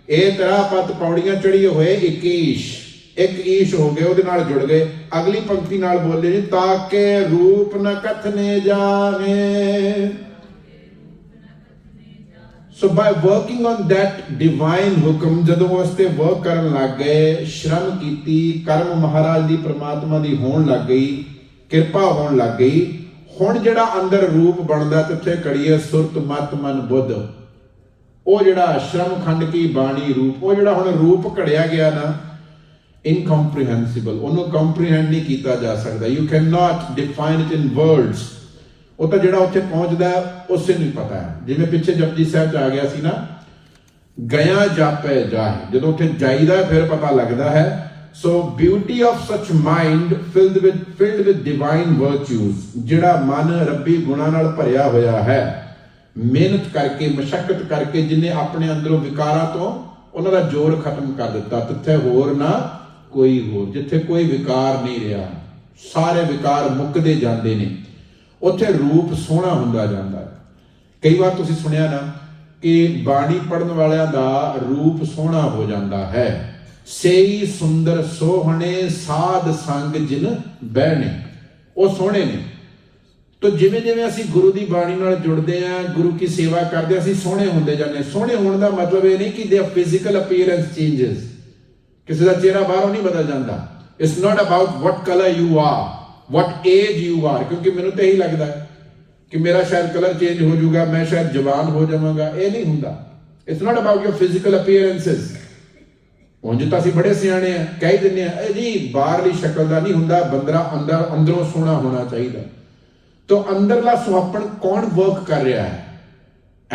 Speaker 1: ਇਹ ਤੇਰਾ ਪਤ ਪੌੜੀਆਂ ਚੜੀਏ ਹੋਏ, ਇੱਕ ਈਸ਼। ਇੱਕ ਈਸ਼ ਹੋ ਗਏ, ਉਹਦੇ ਨਾਲ ਜੁੜ ਗਏ। ਅਗਲੀ ਪੰਕਤੀ ਨਾਲ ਬੋਲੇ ਜੀ ਤਾਕੇ ਰੂਪ ਨ ਕਥਨੇ ਜਾਵੇ so by working on that divine hukam, ਜਦੋਂ ਉਸ ਤੇ ਵਰਕ ਕਰਨ ਲੱਗ ਗਏ, ਸ਼ਰਮ ਕੀਤੀ, ਕਰਮ ਮਹਾਰਾਜ ਦੀ ਪ੍ਰਮਾਤਮਾ ਦੀ ਹੋਣ ਲੱਗ ਗਈ, ਕਿਰਪਾ ਹੋਣ ਲੱਗ ਗਈ ਹੁਣ ਜਿਹੜਾ ਅੰਦਰ ਰੂਪ ਬਣਦਾ ਤਿੱਥੇ ਕੜੀਏ ਸੁਰਤ, ਮਤ, ਮਨ, ਬੁੱਧ। ਉਹ ਜਿਹੜਾ ਸ਼ਰਮ ਖੰਡ ਕੀ ਬਾਣੀ ਰੂਪ, ਉਹ ਜਿਹੜਾ ਹੁਣ ਰੂਪ ਘੜਿਆ ਗਿਆ ਨਾ ਇਨਕੰਪ੍ਰੀਹੈਂਸਿਬਲ ਉਹਨੂੰ ਕੰਪਰੀਹੈਂਡ ਨਹੀਂ ਕੀਤਾ ਜਾ ਸਕਦਾ। You can not define it in words ਉਹ ਤਾਂ ਜਿਹੜਾ ਉੱਥੇ ਪਹੁੰਚਦਾ, ਉਸੇ ਨੂੰ ਪਤਾ ਹੈ। ਜਿਵੇਂ ਪਿੱਛੇ ਜਪਜੀ ਸਾਹਿਬ ਚ ਆ ਗਿਆ ਸੀ ਨਾ ਗਿਆ ਜਾਪੈ ਜਾਹੇ। ਜਦੋਂ ਉੱਥੇ ਜਾਈਦਾ, ਫਿਰ ਪਤਾ ਲੱਗਦਾ ਹੈ so beauty of such mind filled with filled with divine virtues ਜਿਹੜਾ ਮਨ ਰੱਬੀ ਗੁਣਾਂ ਨਾਲ ਭਰਿਆ ਹੋਇਆ ਹੈ ਮਿਹਨਤ ਕਰਕੇ ਮਸ਼ਕਤ ਕਰਕੇ ਜਿਨੇ ਆਪਣੇ ਅੰਦਰੋਂ ਵਿਕਾਰਾਂ ਤੋਂ ਉਹਨਾਂ ਦਾ ਜ਼ੋਰ ਖਤਮ ਕਰ ਦਿੱਤਾ ਤਿੱਥੇ ਹੋਰ ਨਾ ਕੋਈ ਹੋਰ ਜਿੱਥੇ ਕੋਈ ਵਿਕਾਰ ਨਹੀਂ ਰਿਹਾ ਸਾਰੇ ਵਿਕਾਰ ਮੁੱਕਦੇ ਜਾਂਦੇ ਨੇ ਉੱਥੇ ਰੂਪ ਸੋਹਣਾ ਹੁੰਦਾ ਜਾਂਦਾ ਹੈ ਕਈ ਵਾਰ ਤੁਸੀਂ ਸੁਣਿਆ ਨਾ ਕਿ ਬਾਣੀ ਪੜਨ ਵਾਲਿਆਂ ਦਾ ਰੂਪ ਸੋਹਣਾ ਹੋ ਜਾਂਦਾ ਹੈ ਸੇਈ ਸੁੰਦਰ ਸੋਹਣੇ ਸਾਧ ਸੰਗ ਜਿਨ ਬਹਿਣੇ ਉਹ ਸੋਹਣੇ ਨੇ। ਤੋ ਜਿਵੇਂ ਜਿਵੇਂ ਅਸੀਂ ਗੁਰੂ ਦੀ ਬਾਣੀ ਨਾਲ ਜੁੜਦੇ ਆਂ ਗੁਰੂ ਕੀ ਸੇਵਾ ਕਰਦੇ ਆਂ, ਅਸੀਂ ਸੋਹਣੇ ਹੁੰਦੇ ਜਾਂਦੇ ਸੋਹਣੇ ਹੋਣ ਦਾ ਮਤਲਬ ਇਹ ਨਹੀਂ ਕਿ ਦੇ ਫਿਜ਼ੀਕਲ ਅਪੀਅਰੈਂਸ ਚੇਂਜਸ ਕਿਸੇ ਦਾ ਚਿਹਰਾ ਬਾਹਰੋਂ ਨਹੀਂ ਬਦਲ ਜਾਂਦਾ। It's not about what colour you are what age you are ਕਿਉਂਕਿ ਮੈਨੂੰ ਤਾਂ ਇਹੀ ਲੱਗਦਾ ਕਿ ਮੇਰਾ ਸ਼ਾਇਦ ਕਲਰ ਚੇਂਜ ਹੋ ਜਾਊਗਾ ਮੈਂ ਸ਼ਾਇਦ ਜਵਾਨ ਹੋ ਜਾਵਾਂਗਾ। ਇਹ ਨਹੀਂ ਹੁੰਦਾ। It's not about your physical appearances ਉਂਝ ਤਾਂ ਅਸੀਂ ਬੜੇ ਸਿਆਣੇ ਆ, ਕਹਿ ਦਿੰਦੇ ਆ, ਇਹ ਜੀ ਬਾਹਰਲੀ ਸ਼ਕਲ ਦਾ ਨਹੀਂ ਹੁੰਦਾ, ਬੰਦਰਾ ਅੰਦਰ, ਅੰਦਰੋਂ ਸੋਹਣਾ ਹੋਣਾ ਚਾਹੀਦਾ। ਤੋ ਅੰਦਰਲਾ ਸੁਹੱਪਣ ਕੌਣ ਵਰਕ ਕਰ ਰਿਹਾ ਹੈ?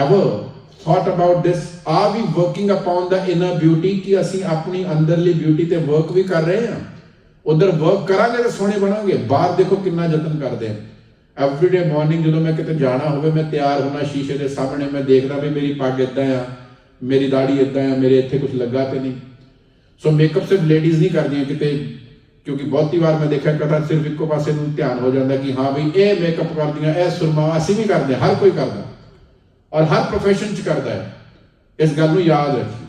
Speaker 1: Ever thought about this? Are we working upon the inner beauty ਕਿ ਅਸੀਂ ਆਪਣੀ ਅੰਦਰਲੀ ਬਿਊਟੀ ਤੇ ਵਰਕ ਵੀ ਕਰ ਰਹੇ ਹਾਂ? ਉਧਰ ਵਰਕ ਕਰਾਂਗੇ ਤਾਂ ਸੋਹਣੇ ਬਣਾਂਗੇ। ਬਾਹਰ ਦੇਖੋ ਕਿੰਨਾ ਯਤਨ ਕਰਦੇ ਆ। ਐਵਰੀਡੇ ਮਾਰਨਿੰਗ ਜਦੋਂ ਮੈਂ ਕਿਤੇ ਜਾਣਾ ਹੋਵੇ, ਮੈਂ ਤਿਆਰ ਹੋਣਾ, ਸ਼ੀਸ਼ੇ ਦੇ ਸਾਹਮਣੇ ਮੈਂ ਦੇਖਦਾ ਵੀ ਮੇਰੀ ਪੱਗ ਇਦਾਂ ਆ, ਮੇਰੀ ਦਾੜੀ ਇਦਾਂ ਆ, ਮੇਰੇ ਇੱਥੇ ਕੁਝ ਲੱਗਾ ਤੇ ਨਹੀਂ। ਸੋ ਮੇਕਅਪ ਸਿਰਫ ਲੇਡੀਜ਼ ਨਹੀਂ ਕਰਦੀਆਂ ਕਿਤੇ ਕਿਉਂਕਿ ਬਹੁਤੀ ਵਾਰ ਮੈਂ ਦੇਖਿਆ ਕਥਾ ਸਿਰਫ ਇੱਕੋ ਪਾਸੇ ਨੂੰ ਧਿਆਨ ਹੋ ਜਾਂਦਾ ਕਿ ਹਾਂ ਵੀ ਇਹ ਮੇਕਅਪ ਕਰਦੀਆਂ ਇਹ ਸੁਰਮਾ ਅਸੀਂ ਵੀ ਕਰਦੇ ਹਾਂ, ਹਰ ਕੋਈ ਕਰਦਾ। ਔਰ ਹਰ profession ਚ ਕਰਦਾ ਹੈ। ਇਸ ਗੱਲ ਨੂੰ ਯਾਦ ਰੱਖੀ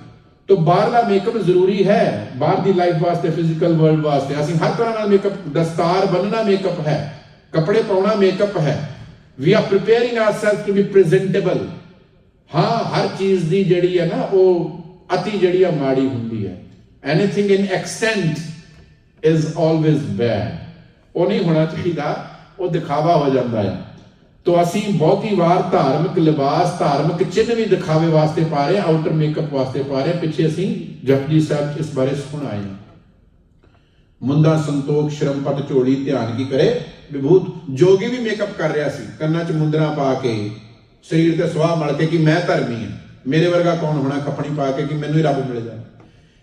Speaker 1: ਤੋ ਬਾਹਰਲਾ ਮੇਕਅਪ ਜ਼ਰੂਰੀ ਹੈ। ਬਾਹਰ ਦੀ ਲਾਈਫ ਵਾਸਤੇ ਫਿਜ਼ੀਕਲ ਵਰਲਡ ਵਾਸਤੇ। ਅਸੀਂ ਹਰ ਤਰ੍ਹਾਂ ਨਾਲ ਮੇਕਅਪ ਦਸਤਾਰ ਬੰਨਣਾ ਮੇਕਅਪ ਹੈ। ਕੱਪੜੇ ਪਾਉਣਾ ਮੇਕਅਪ ਹੈ। We are preparing ourself to be presentable ਹਾਂ ਹਰ ਚੀਜ਼ ਦੀ ਜਿਹੜੀ ਹੈ ਨਾ ਉਹ ਅਤੀ ਜਿਹੜੀ ਆ ਮਾੜੀ ਹੁੰਦੀ ਹੈ। Anything in extent is always bad ਉਹ ਨਹੀਂ ਹੋਣਾ ਚਾਹੀਦਾ, ਉਹ ਦਿਖਾਵਾ ਹੋ ਜਾਂਦਾ ਹੈ। ਤੋ ਅਸੀਂ ਬਹੁਤੀ ਵਾਰ ਧਾਰਮਿਕ ਲਿਬਾਸ, ਧਾਰਮਿਕ ਚਿੰਨ੍ਹ ਵੀ ਦਿਖਾਵੇ ਵਾਸਤੇ ਪਾ ਰਹੇ ਆਊਟਰ ਮੇਕਅਪ ਵਾਸਤੇ ਪਾ ਰਹੇ ਪਿੱਛੇ ਅਸੀਂ ਜਪਜੀ ਸਾਹਿਬ ਇਸ ਬਾਰੇ ਸੁਣ ਆਏ ਹਾਂ। ਮੁੰਦਾ ਸੰਤੋਖ ਸ਼ਰਮਪਤ ਝੋਲੀ, ਧਿਆਨ ਕੀ ਕਰੇ? ਵਿਭੂਤ, ਜੋਗੀ ਵੀ ਮੇਕਅਪ ਕਰ ਰਿਹਾ ਸੀ। ਕੰਨਾਂ 'ਚ ਮੁੰਦਰਾ ਪਾ ਕੇ, ਸਰੀਰ ਤੇ ਸਵਾਹ ਮਲ ਕੇ ਕਿ ਮੈਂ ਧਰਮੀ ਹਾਂ। ਮੇਰੇ ਵਰਗਾ ਕੌਣ ਹੋਣਾ ਕਪੜੀ ਪਾ ਕੇ ਕਿ ਮੈਨੂੰ ਹੀ ਰੱਬ ਮਿਲ ਜਾਏ?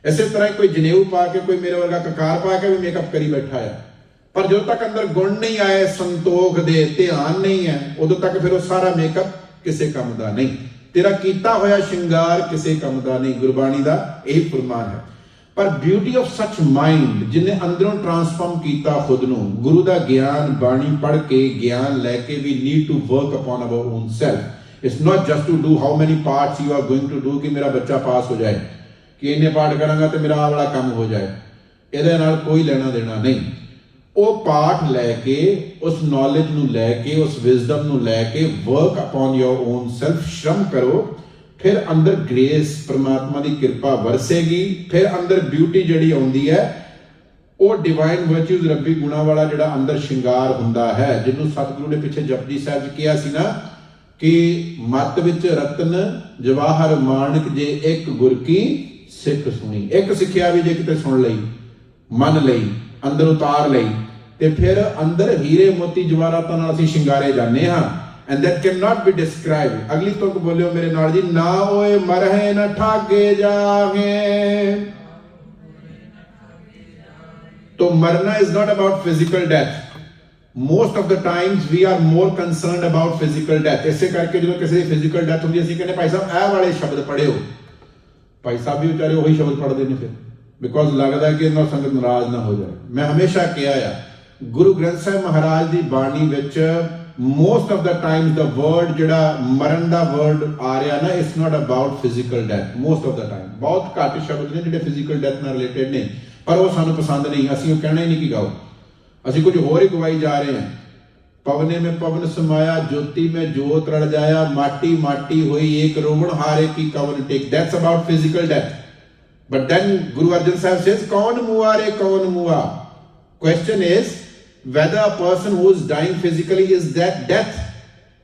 Speaker 1: ਇਸੇ ਤਰ੍ਹਾਂ ਕੋਈ ਜਨੇਊ ਪਾ ਕੇ, ਕੋਈ ਮੇਰੇ ਵਰਗਾ ਕਕਾਰ ਪਾ ਕੇ ਵੀ ਮੇਕਅਪ ਕਰੀ ਬੈਠਾ ਆ। ਪਰ ਜਦੋਂ ਤੱਕ ਅੰਦਰ ਗੁਣ ਨਹੀਂ ਆਏ, ਸੰਤੋਖ ਦੇ, ਧਿਆਨ ਨਹੀਂ ਹੈ, ਉਦੋਂ ਤੱਕ ਫਿਰ ਉਹ ਸਾਰਾ ਮੇਕਅਪ ਕਿਸੇ ਕੰਮ ਦਾ ਨਹੀਂ। ਤੇਰਾ ਕੀਤਾ ਹੋਇਆ ਸ਼ਿੰਗਾਰ ਕਿਸੇ ਕੰਮ ਦਾ ਨਹੀਂ, ਗੁਰਬਾਣੀ ਦਾ ਇਹ ਫਰਮਾਨ ਹੈ। ਪਰ ਬਿਊਟੀ ਆਫ ਸੱਚ ਮਾਈਂਡ ਜਿਹਨੇ ਅੰਦਰੋਂ ਟਰਾਂਸਫਾਰਮ ਕੀਤਾ ਖੁਦ ਨੂੰ, ਗੁਰੂ ਦਾ ਗਿਆਨ ਬਾਣੀ ਪੜ੍ਹ ਕੇ, ਗਿਆਨ ਲੈ ਕੇ we need to work upon our own self it's not just to do how many parts you are going to do ਕਿ ਮੇਰਾ ਬੱਚਾ ਪਾਸ ਹੋ ਜਾਏ। ਕਿ ਇਹਨੇ ਪਾਠ ਕਰਾਂਗਾ ਤੇ ਮੇਰਾ ਆ ਵਾਲਾ ਕੰਮ ਹੋ ਜਾਏ। ਇਹਦੇ ਨਾਲ ਕੋਈ ਲੈਣਾ ਦੇਣਾ ਨਹੀਂ। ਉਹ ਪਾਠ ਲੈ ਕੇ, ਉਸ ਨੌਲੇਜ ਨੂੰ ਲੈ ਕੇ, ਉਸ ਵਿਜ਼ਡਮ ਨੂੰ ਲੈ ਕੇ work upon your own self ਸ਼ਰਮ ਕਰੋ। ਫਿਰ ਅੰਦਰ ਗ੍ਰੇਸ ਪ੍ਰਮਾਤਮਾ ਦੀ ਕਿਰਪਾ ਵਰਸੇਗੀ। ਫਿਰ ਅੰਦਰ ਬਿਊਟੀ ਜਿਹੜੀ ਆਉਂਦੀ ਹੈ, ਉਹ ਡਿਵਾਈਨ ਵਰਚੂਜ਼ ਰੱਬੀ ਗੁਣਾ ਵਾਲਾ ਜਿਹੜਾ ਅੰਦਰ ਸ਼ਿੰਗਾਰ ਹੁੰਦਾ ਹੈ, ਜਿਹਨੂੰ ਸਤਿਗੁਰੂ ਨੇ ਪਿੱਛੇ ਜਪਜੀ ਸਾਹਿਬ 'ਚ ਕਿਹਾ ਸੀ ਨਾ ਕਿ ਮਤ ਵਿੱਚ ਰਤਨ, ਜਵਾਹਰ ਮਾਨਕ ਜੇ ਇੱਕ ਗੁਰ ਕੀ ਸਿੱਖ ਸੁਣੀ ਇੱਕ ਸਿੱਖਿਆ ਵੀ ਜੇ ਕਿਤੇ ਸੁਣ ਲਈ ਮੰਨ ਲਈ ਅੰਦਰ ਉਤਾਰ ਲਈ ਤੇ ਫਿਰ ਅੰਦਰ ਹੀਰੇ ਮੋਤੀ ਜਵਾਹਰਾਤਾਂ ਨਾਲ ਅਸੀਂ ਸ਼ਿੰਗਾਰੇ ਜਾਂਦੇ ਹਾਂ and that cannot be described ਅਗਲੀ ਤੁਕ ਬੋਲਿਓ ਮੇਰੇ ਨਾਲ ਜੀ ਨਾ ਓਏ ਮਰਹੇ ਨਾ ਠਾਗੇ ਜਾਗੇ तो मरना is not about physical death most of the times we are more concerned about physical death ਇਸੇ ਕਰਕੇ ਜਦੋਂ ਕਿਸੇ ਦੀ physical death ਹੁੰਦੀ ਹੈ, ਅਸੀਂ ਕਹਿੰਦੇ ਭਾਈ ਸਾਹਿਬ ਇਹ ਵਾਲੇ ਸ਼ਬਦ ਪੜਿਓ ਭਾਈ ਸਾਹਿਬ ਵੀ ਵਿਚਾਰੇ ਉਹੀ ਸ਼ਬਦ ਪੜ੍ਹਦੇ ਨੇ ਫਿਰ। ਬਿਕੋਜ਼ ਲੱਗਦਾ ਕਿ ਇਹਨਾਂ ਸੰਗਤ ਨਾਰਾਜ਼ ਨਾ ਹੋ ਜਾਏ। ਮੈਂ ਹਮੇਸ਼ਾ ਕਿਹਾ ਆ, ਗੁਰੂ ਗ੍ਰੰਥ ਸਾਹਿਬ ਮਹਾਰਾਜ ਦੀ ਬਾਣੀ ਵਿੱਚ most of the time the word ਜਿਹੜਾ ਮਰਨ ਦਾ ਵਰਡ ਆ ਰਿਹਾ ਨਾ it's not about physical death most of the time ਬਹੁਤ ਘੱਟ ਸ਼ਬਦ ਨੇ ਜਿਹੜੇ ਫਿਜ਼ੀਕਲ ਡੈਥ ਨਾਲ ਰਿਲੇਟਡ ਨੇ, ਪਰ ਉਹ ਸਾਨੂੰ ਪਸੰਦ ਨਹੀਂ, ਅਸੀਂ ਉਹ ਕਹਿਣਾ ਹੀ ਨਹੀਂ ਕਿ ਗਾਓ। ਅਸੀਂ ਕੁਝ ਹੋਰ ਹੀ ਗਵਾਈ ਜਾ ਰਹੇ ਹਾਂ। पवने में पवन समाया ज्योति में ज्योत रड़ जाया माटी माटी हुई एक रोमन हारे की कवन take that's about physical death but then Guru Arjan Sahib says कौन मुआ रे कौन मुआ question is whether a person who is dying physically is that death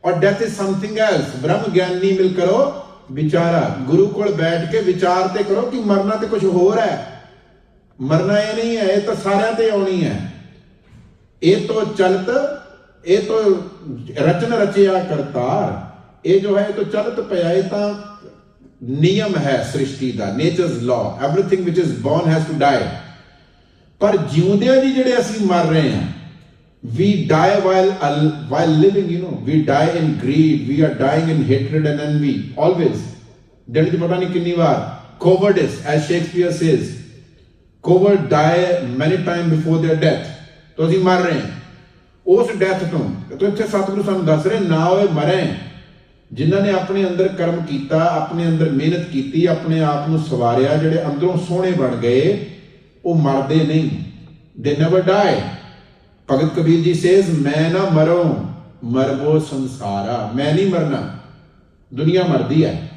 Speaker 1: or death is something else ब्रह्म ज्ञानी मिल करो ਵਿਚਾਰਾ ਗੁਰੂ ਕੋਲ ਬੈਠ ਕੇ ਵਿਚਾਰ ਤੇ ਕਰੋ ਕਿ ਮਰਨਾ ਤੇ ਕੁਝ ਹੋਰ ਹੈ ਮਰਨਾ ਇਹ ਨਹੀਂ ਹੈ ਇਹ ਤਾਂ ਸਾਰਿਆਂ ਤੇ ਆਉਣੀ ਹੈ ਇਹ ਤੋਂ ਚਲਤ ਇਹ ਤੋਂ ਰਚਨ ਰਚਿਆ ਕਰਤਾਰ ਇਹ ਜੋ ਹੈ ਇਹ ਤੋਂ ਚਲਤ ਪਿਆ ਇਹ ਤਾਂ ਨਿਯਮ ਹੈ ਸ੍ਰਿਸ਼ਟੀ ਦਾ nature's law everything which is born has to die ਪਰ ਜਿਉਂਦਿਆਂ ਦੀ ਜਿਹੜੇ ਅਸੀਂ ਮਰ ਰਹੇ ਹਾਂ we die while while living you know we die in greed we are dying in hatred and envy always ਦਿਨ ਚ ਪਤਾ ਨਹੀਂ ਕਿੰਨੀ ਵਾਰ cowardice as shakespeare says coward die many time before their death तो ਅਸੀਂ ਮਰ ਰਹੇ ਹਾਂ ਉਸ ਡੈਥ ਤੋਂ। ਤੇ ਇੱਥੇ ਸਤਿਗੁਰੂ ਸਾਨੂੰ ਦੱਸ ਰਹੇ, ਨਾ ਹੋਏ ਮਰੇ। ਜਿਨ੍ਹਾਂ ਨੇ ਆਪਣੇ ਅੰਦਰ ਕਰਮ ਕੀਤਾ, ਆਪਣੇ ਅੰਦਰ ਮਿਹਨਤ ਕੀਤੀ, ਆਪਣੇ ਆਪ ਨੂੰ ਸਵਾਰਿਆ, ਜਿਹੜੇ ਅੰਦਰੋਂ ਸੋਹਣੇ ਬਣ ਗਏ, ਉਹ ਮਰਦੇ ਨਹੀਂ। ਦੇ ਨੈਵਰ ਡਾਈ ਭਗਤ ਕਬੀਰ ਜੀ ਸੇਜ਼ ਮੈਂ ਨਾ ਮਰੋ ਮਰਬੋ ਸੰਸਾਰਾ। ਮੈਂ ਨਹੀਂ ਮਰਨਾ। ਦੁਨੀਆ ਮਰਦੀ ਹੈ।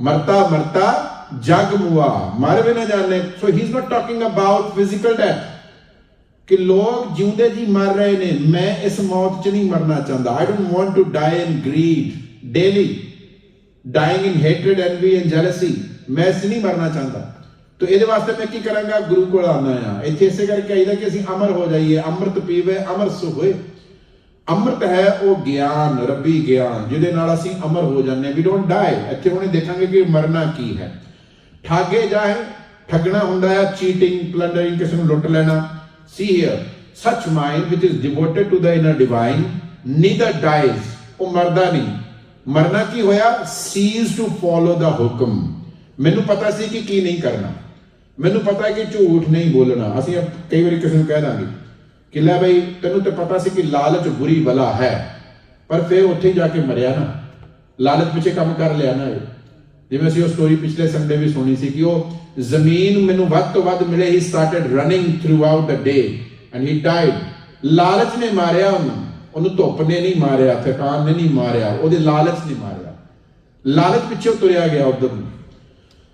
Speaker 1: ਮਰਤਾ ਮਰਤਾ, ਜਗ ਮੁਆ। ਮਰ ਵੀ ਨਾ ਜਾਣੇ। So he is not talking about physical death ਕਿ ਲੋਕ ਜਿਉਂਦੇ ਜੀ ਮਰ ਰਹੇ ਨੇ, ਮੈਂ ਇਸ ਮੌਤ 'ਚ ਨਹੀਂ ਮਰਨਾ ਚਾਹੁੰਦਾ। I don't want to die in greed daily dying in hatred envy and jealousy ਮੈਂ ਇਸ ਨਹੀਂ ਮਰਨਾ ਚਾਹੁੰਦਾ। ਤੋ ਇਹਦੇ ਵਾਸਤੇ ਮੈਂ ਕੀ ਕਰਾਂਗਾ? ਗੁਰੂ ਕੋਲ ਆਉਣਾ ਆ ਇੱਥੇ ਇਸੇ ਕਰਕੇ ਆਈਦਾ ਕਿ ਅਸੀਂ ਅਮਰ ਹੋ ਜਾਈਏ, ਅੰਮ੍ਰਿਤ ਪੀਵੇ, ਅਮਰ ਸੁ ਅੰਮ੍ਰਿਤ ਹੈ ਉਹ ਗਿਆਨ, ਰੱਬੀ ਗਿਆਨ, ਜਿਹਦੇ ਨਾਲ ਅਸੀਂ ਅਮਰ ਹੋ ਜਾਂਦੇ ਵੀ ਡੋਨਟ ਡਾਈ ਇੱਥੇ ਹੁਣੇ ਦੇਖਾਂਗੇ ਕਿ ਮਰਨਾ ਕੀ ਹੈ। ਠਾਗੇ ਜਾਏ, ਠੱਗਣਾ ਹੁੰਦਾ ਹੈ ਚੀਟਿੰਗ ਪਲੰਡਰਿੰਗ ਕਿਸੇ ਨੂੰ ਲੁੱਟ ਲੈਣਾ। See here, such mind which is devoted to the inner divine, neither dies. ਉਹ ਮਰਦਾ ਨਹੀਂ ਮਰਨਾ ਕੀ ਹੋਇਆ cease to follow the ਹੁਕਮ ਮੈਨੂੰ ਪਤਾ ਸੀ ਕਿ ਕੀ ਨਹੀਂ ਕਰਨਾ ਮੈਨੂੰ ਪਤਾ ਹੈ ਕਿ ਝੂਠ ਨਹੀਂ ਬੋਲਣਾ ਅਸੀਂ ਕਈ ਵਾਰੀ ਕਿਸੇ ਨੂੰ ਕਹਿ ਦਾਂਗੇ ਕਿ ਲੈ ਬਈ ਤੈਨੂੰ ਤੇ ਪਤਾ ਸੀ ਕਿ ਲਾਲਚ ਬੁਰੀ ਬਲਾ ਹੈ ਪਰ ਫਿਰ ਉੱਥੇ ਜਾ ਕੇ ਮਰਿਆ ਨਾ ਲਾਲਚ ਪਿੱਛੇ ਕੰਮ ਕਰ ਲਿਆ ਨਾ ਇਹ ਜਿਵੇਂ ਅਸੀਂ ਉਹ ਸਟੋਰੀ ਪਿਛਲੇ ਸੰਡੇ ਵੀ ਸੁਣੀ ਸੀ ਕਿ ਉਹ ਜ਼ਮੀਨ ਮੈਨੂੰ ਵੱਧ ਤੋਂ ਵੱਧ ਮਿਲੇ he started running throughout the day and he died ਲਾਲਚ ਨੇ ਮਾਰਿਆ ਉਹਨੂੰ। ਉਹਨੂੰ ਧੁੱਪ ਨੇ ਨਹੀਂ ਮਾਰਿਆ ਥਕਾਨ ਨੇ ਨਹੀਂ ਮਾਰਿਆ ਉਹਦੇ ਲਾਲਚ ਨੇ ਮਾਰਿਆ। ਲਾਲਚ ਪਿੱਛੇ ਤੁਰਿਆ ਗਿਆ ਉਧਰ ਨੂੰ।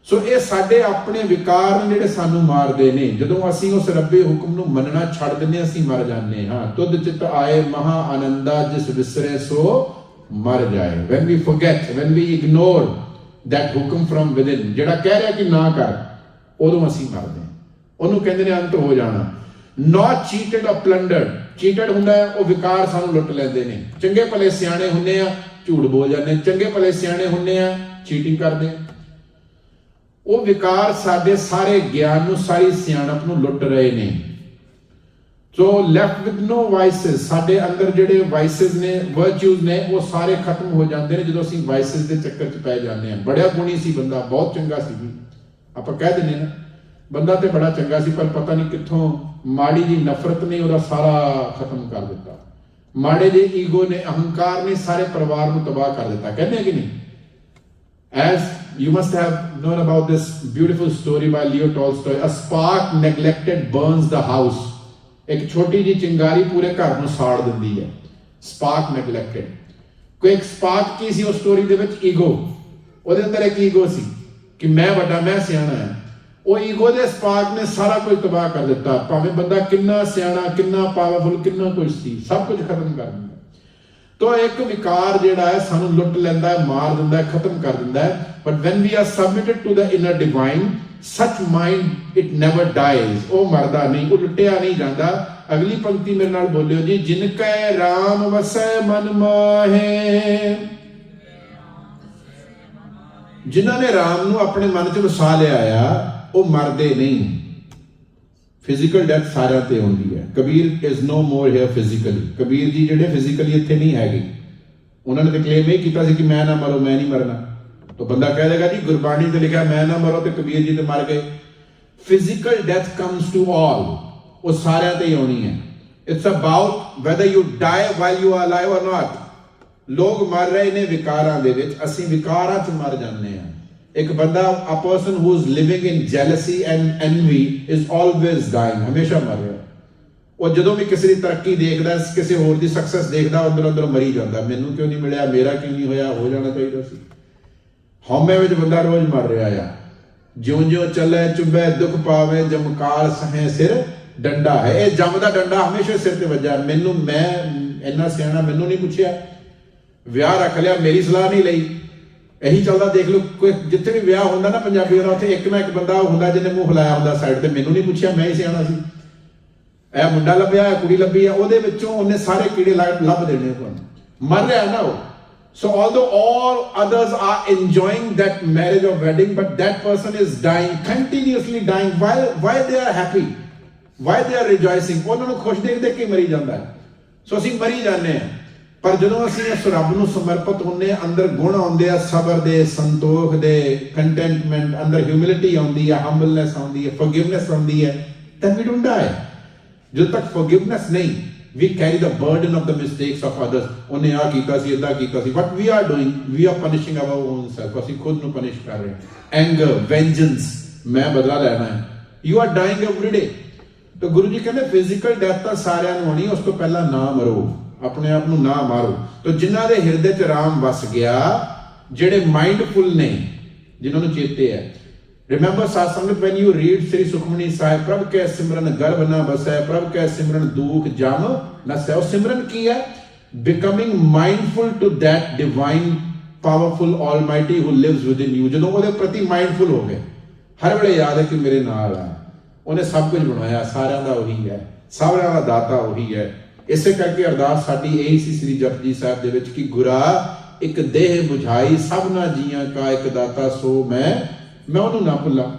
Speaker 1: ਸੋ ਇਹ ਸਾਡੇ ਆਪਣੇ ਵਿਕਾਰ ਨੇ ਜਿਹੜੇ ਸਾਨੂੰ ਮਾਰਦੇ ਨੇ। ਜਦੋਂ ਅਸੀਂ ਉਸ ਰੱਬੇ ਹੁਕਮ ਨੂੰ ਮੰਨਣਾ ਛੱਡ ਦਿੰਦੇ ਹਾਂ, ਅਸੀਂ ਮਰ ਜਾਂਦੇ ਹਾਂ। ਤੁਧ ਚਿਤ ਆਏ ਮਹਾ ਆਨੰਦਾ ਜਿਸ ਵਿਸਰੇ ਸੋ ਮਰ ਜਾਏ। When we forget when we ignore that ਹੁਕਮ from within, ਜਿਹੜਾ ਕਹਿ ਰਿਹਾ ਕਿ ਨਾ ਕਰ ਉਦੋਂ ਅਸੀਂ ਮਰਦੇ ਹਾਂ। ਉਹਨੂੰ ਕਹਿੰਦੇ ਨੇ ਅੰਤ ਹੋ ਜਾਣਾ। Not cheated or plundered cheated ਹੁੰਦਾ ਹੈ, ਉਹ ਵਿਕਾਰ ਸਾਨੂੰ ਲੁੱਟ ਲੈਂਦੇ ਨੇ। ਚੰਗੇ ਭਲੇ ਸਿਆਣੇ ਹੁੰਨੇ ਆ, ਝੂਠ ਬੋਲ ਜਾਂਦੇ ਚੰਗੇ ਭਲੇ ਸਿਆਣੇ ਹੁੰਨੇ ਆ ਚੀਟਿੰਗ ਕਰਦੇ ਆ। ਉਹ ਵਿਕਾਰ ਸਾਡੇ ਸਾਰੇ ਗਿਆਨ ਨੂੰ, ਸਾਰੀ ਸਿਆਣਪ ਨੂੰ ਲੁੱਟ ਰਹੇ ਨੇ। So left with no vices ਸਾਡੇ ਅੰਦਰ ਜਿਹੜੇ ਵਾਈਸਸ ਨੇ ਵਰਚੂਸ ਨੇ ਉਹ ਸਾਰੇ ਖਤਮ ਹੋ ਜਾਂਦੇ ਨੇ ਜਦੋਂ ਅਸੀਂ ਵਾਈਸਸ ਦੇ ਚੱਕਰ 'ਚ ਪੈ ਜਾਂਦੇ ਹਾਂ। ਬੜਿਆ ਗੁਣੀ ਸੀ ਬੰਦਾ ਬਹੁਤ ਚੰਗਾ ਸੀ। ਆਪਾਂ ਕਹਿ ਦਿੰਦੇ ਨਾ ਬੰਦਾ ਤੇ ਬੜਾ ਚੰਗਾ ਸੀ ਪਰ ਪਤਾ ਨਹੀਂ ਕਿੱਥੋਂ ਮਾੜੀ ਜੀ ਨਫ਼ਰਤ ਨੇ ਉਹਦਾ ਸਾਰਾ ਖਤਮ ਕਰ ਦਿੱਤਾ। ਮਾੜੇ ਦੇ ਈਗੋ ਨੇ ਅਹੰਕਾਰ ਨੇ ਸਾਰੇ ਪਰਿਵਾਰ ਨੂੰ ਤਬਾਹ ਕਰ ਦਿੱਤਾ। ਕਹਿੰਦੇ ਆ ਕਿ ਨਹੀਂ? As you must have known about this beautiful story by Leo Tolstoy, a spark neglected burns the house. ਇੱਕ ਛੋਟੀ ਜੀ ਚਿੰਗਾਰੀ ਪੂਰੇ ਘਰ ਨੂੰ ਸਾੜ ਦਿੰਦੀ ਹੈ। ਸਪਾਰਕ ਨੈਗਲੈਕਟਡ ਕੋਈ ਇੱਕ ਸਪਾਰਕ ਕੀ ਸੀ ਉਸ ਸਟੋਰੀ ਦੇ ਵਿੱਚ? ਈਗੋ ਉਹਦੇ ਅੰਦਰ ਇੱਕ ਈਗੋ ਸੀ ਕਿ ਮੈਂ ਵੱਡਾ, ਮੈਂ ਸਿਆਣਾ ਹਾਂ। ਉਹ ਈਗੋ ਦੇ ਸਪਾਰਕ ਨੇ ਸਾਰਾ ਕੁਝ ਤਬਾਹ ਕਰ ਦਿੱਤਾ। ਭਾਵੇਂ ਬੰਦਾ ਕਿੰਨਾ ਸਿਆਣਾ, ਕਿੰਨਾ ਪਾਵਰਫੁਲ ਕਿੰਨਾ ਕੁਝ ਸੀ, ਸਭ ਕੁਝ ਖਤਮ ਕਰ ਦਿੰਦਾ। ਤੋ ਇੱਕ ਵਿਕਾਰ ਜਿਹੜਾ ਹੈ, ਸਾਨੂੰ ਲੁੱਟ ਲੈਂਦਾ ਹੈ, ਮਾਰ ਦਿੰਦਾ ਹੈ, ਖਤਮ ਕਰ ਦਿੰਦਾ ਹੈ। But when we are submitted to the inner divine such mind it never dies ਉਹ ਮਰਦਾ ਨਹੀਂ, ਉਹ ਲੁੱਟਿਆ ਨਹੀਂ ਜਾਂਦਾ। ਅਗਲੀ ਪੰਕਤੀ ਮੇਰੇ ਨਾਲ ਬੋਲਿਓ ਜੀ, ਜਿਨ ਕੈ RAM ਵਸੈ ਮਨ ਮਾਹੇ। ਜਿਨ੍ਹਾਂ ਨੇ RAM ਨੂੰ ਆਪਣੇ ਮਨ 'ਚ ਵਸਾ ਲਿਆ ਆ, ਉਹ ਮਰਦੇ ਨਹੀਂ। ਫਿਜ਼ੀਕਲ ਡੈਥ ਸਾਰਿਆਂ ਤੇ ਹੁੰਦੀ ਹੈ। Kabir is no more here physically Kabir ji ਜਿਹੜੇ ਫਿਜ਼ੀਕਲੀ ਇੱਥੇ ਨਹੀਂ ਹੈਗੇ। ਉਹਨਾਂ ਨੇ ਤੇ ਕਲੇਮ ਇਹ ਕੀਤਾ ਸੀ ਕਿ ਮੈਂ ਨਾ ਮਰੋ, ਮੈਂ ਨਹੀਂ ਮਰਨਾ। ਤਾਂ ਬੰਦਾ ਕਹਿ ਦੇਗਾ ਜੀ, ਗੁਰਬਾਣੀ ਤੇ ਲਿਖਿਆ, ਮੈਂ ਨਾ ਮਰੋ ਤੇ ਕਬੀਰ ਜੀ ਤੇ ਮਰ ਗਏ। Physical death comes to all ਉਹ ਸਾਰਿਆਂ ਤੇ ਹੀ ਆਉਣੀ ਹੈ। It's about whether you die while you are alive or not ਲੋਕ ਮਰ ਰਹੇ ਨੇ ਵਿਕਾਰਾਂ ਦੇ ਵਿੱਚ। ਅਸੀਂ ਵਿਕਾਰਾਂ 'ਚ ਮਰ ਜਾਂਦੇ ਹਾਂ। ਇੱਕ ਬੰਦਾ, a person who is living in jealousy and envy is always dying ਹਮੇਸ਼ਾ ਮਰ ਰਿਹਾ। ਉਹ ਜਦੋਂ ਵੀ ਕਿਸੇ ਦੀ ਤਰੱਕੀ ਦੇਖਦਾ, ਕਿਸੇ ਹੋਰ ਦੀ ਸਕਸੈਸ ਦੇਖਦਾ ਅੰਦਰ ਅੰਦਰ ਮਰੀ ਜਾਂਦਾ। ਮੈਨੂੰ ਕਿਉਂ ਨਹੀਂ ਮਿਲਿਆ? ਮੇਰਾ ਕਿਉਂ ਨਹੀਂ ਹੋਇਆ? ਹੋ ਜਾਣਾ ਚਾਹੀਦਾ ਸੀ। ਹਉਮੈ ਵਿੱਚ ਬੰਦਾ ਰੋਜ਼ ਮਰ ਰਿਹਾ ਆ। ਜਿਉਂ ਜਿਉਂ ਚੱਲੇ ਚੁੱਭੇ ਦੁੱਖ ਪਾਵੇ, ਜਮਕਾਲ ਸਹੇ ਸਿਰ, ਡੰਡਾ ਹੈ। ਇਹ ਜਮ ਦਾ ਡੰਡਾ ਹਮੇਸ਼ਾ ਸਿਰ ਤੇ ਵੱਜਾ ਮੈਨੂੰ, ਮੈਂ ਇੰਨਾ ਸਿਆਣਾ ਮੈਨੂੰ ਨਹੀਂ ਪੁੱਛਿਆ। ਵਿਆਹ ਰੱਖ ਲਿਆ, ਮੇਰੀ ਸਲਾਹ ਨਹੀਂ ਲਈ। ਇਹੀ ਚੱਲਦਾ, ਦੇਖ ਲਓ, ਕੋਈ ਜਿੱਥੇ ਵੀ ਵਿਆਹ ਹੁੰਦਾ ਨਾ ਪੰਜਾਬੀ ਦਾ ਉੱਥੇ ਇੱਕ ਨਾ ਇੱਕ ਬੰਦਾ ਹੁੰਦਾ ਜਿਹਨੇ ਮੂੰਹ ਹਿਲਾਇਆ ਹੁੰਦਾ ਸਾਈਡ ਤੇ। ਮੈਨੂੰ ਨਹੀਂ ਪੁੱਛਿਆ, ਮੈਂ ਹੀ ਸਿਆਣਾ ਸੀ। ਇਹ ਮੁੰਡਾ ਲੱਭਿਆ ਇਹ ਕੁੜੀ ਲੱਭੀ ਆ, ਉਹਦੇ ਵਿੱਚੋਂ ਉਹਨੇ ਸਾਰੇ ਕੀੜੇ ਲੱਭ ਲੱਭ ਦੇਣੇ ਤੁਹਾਨੂੰ ਮਰ ਰਿਹਾ ਨਾ ਉਹ। So although all others are enjoying that marriage or wedding, but that person is dying, continuously dying. Why, why they are happy? Why they are rejoicing? ਉਹਨਾਂ ਨੂੰ ਖੁਸ਼ ਦੇਖ ਦੇਖ ਕੇ ਮਰੀ ਜਾਂਦਾ ਹੈ ਸੋ ਅਸੀਂ ਮਰੀ ਜਾਂਦੇ ਹਾਂ ਪਰ ਜਦੋਂ ਅਸੀਂ ਇਸ ਰੱਬ ਨੂੰ ਸਮਰਪਿਤ ਹੁੰਨੇ ਹਾਂ, ਅੰਦਰ ਗੁਣ ਆਉਂਦੇ ਆ ਸਬਰ ਦੇ ਸੰਤੋਖ ਦੇ ਕੰਟੈਂਟਮੈਂਟ ਅੰਦਰ ਹਿਊਮਿਲਿਟੀ ਆਉਂਦੀ ਹੈ ਹੰਬਲਨੈਸ ਆਉਂਦੀ ਹੈ ਫੋਰਗਿਵਨੈਸ ਆਉਂਦੀ ਹੈ then we don't die ਜਦੋਂ ਤੱਕ ਫੋਰਗਿਵਨੈਸ ਨਹੀਂ we carry the burden of the mistakes of others ਉਹਨੇ ਆ ਕੀਤਾ ਸੀ ਇਦਾਂ ਕੀਤਾ ਸੀ what we are doing we are punishing our own self ਅਸੀਂ ਖੁਦ ਨੂੰ ਪਨਿਸ਼ ਕਰ ਰਹੇ ਹਾਂ anger vengeance ਮੈਂ ਬਦਲਾ ਲੈਣਾ ਹੈ you are dying every day ਤਾਂ ਗੁਰੂ ਜੀ ਕਹਿੰਦੇ ਫਿਜ਼ੀਕਲ ਡੈਥ ਤਾਂ ਸਾਰਿਆਂ ਨੂੰ ਹੋਣੀ ਉਸ ਤੋਂ ਪਹਿਲਾਂ ਨਾ ਮਰੋ ਆਪਣੇ ਆਪ ਨੂੰ ਨਾ ਮਾਰੋ ਤਾਂ ਜਿਨ੍ਹਾਂ ਦੇ ਹਿਰਦੇ 'ਚ ਆਰਾਮ ਵਸ ਗਿਆ ਜਿਹੜੇ ਮਾਈਂਡਫੁਲ ਨੇ ਜਿਨ੍ਹਾਂ ਨੂੰ ਚੇਤੇ ਹੈ Remember satsang when you read Sri Sukhmani Sahib ਪ੍ਰਭ ਕੈ ਸਿਮਰਨ ਗਰਭ ਨਾ ਬਸੈ ਪ੍ਰਭ ਕੈ ਸਿਮਰਨ ਦੂਖ ਜਮ ਨਾ ਸੈ ਉਹ ਸਿਮਰਨ ਕੀ ਹੈ becoming mindful to that divine, powerful almighty who lives within you. ਜਦੋਂ ਉਹਦੇ ਪ੍ਰਤੀ ਮਾਈਂਡਫੁਲ ਹੋ ਗਏ ਹਰ ਵੇਲੇ ਯਾਦ ਹੈ ਕਿ ਮੇਰੇ ਨਾਲ ਆ ਉਹਨੇ ਸਭ ਕੁਝ ਬਣਾਇਆ ਸਾਰਿਆਂ ਦਾ ਉਹੀ ਹੈ ਸਾਰਿਆਂ ਦਾ ਦਾਤਾ ਉਹੀ ਹੈ ਇਸੇ ਕਰਕੇ ਅਰਦਾਸ ਸਾਡੀ ਇਹੀ ਸੀ ਸ੍ਰੀ ਜਪਜੀ ਸਾਹਿਬ ਦੇ ਵਿੱਚ ਕਿ ਗੁਰਾ ਇੱਕ ਦੇਹ 부ਝਾਈ ਸਭਨਾ ਜੀਆਂ ਕਾ ਇੱਕ ਦਾਤਾ ਸੋ ਮੈਂ ਮੈਂ ਉਹਨੂੰ ਨਾ ਭੁੱਲਾਂ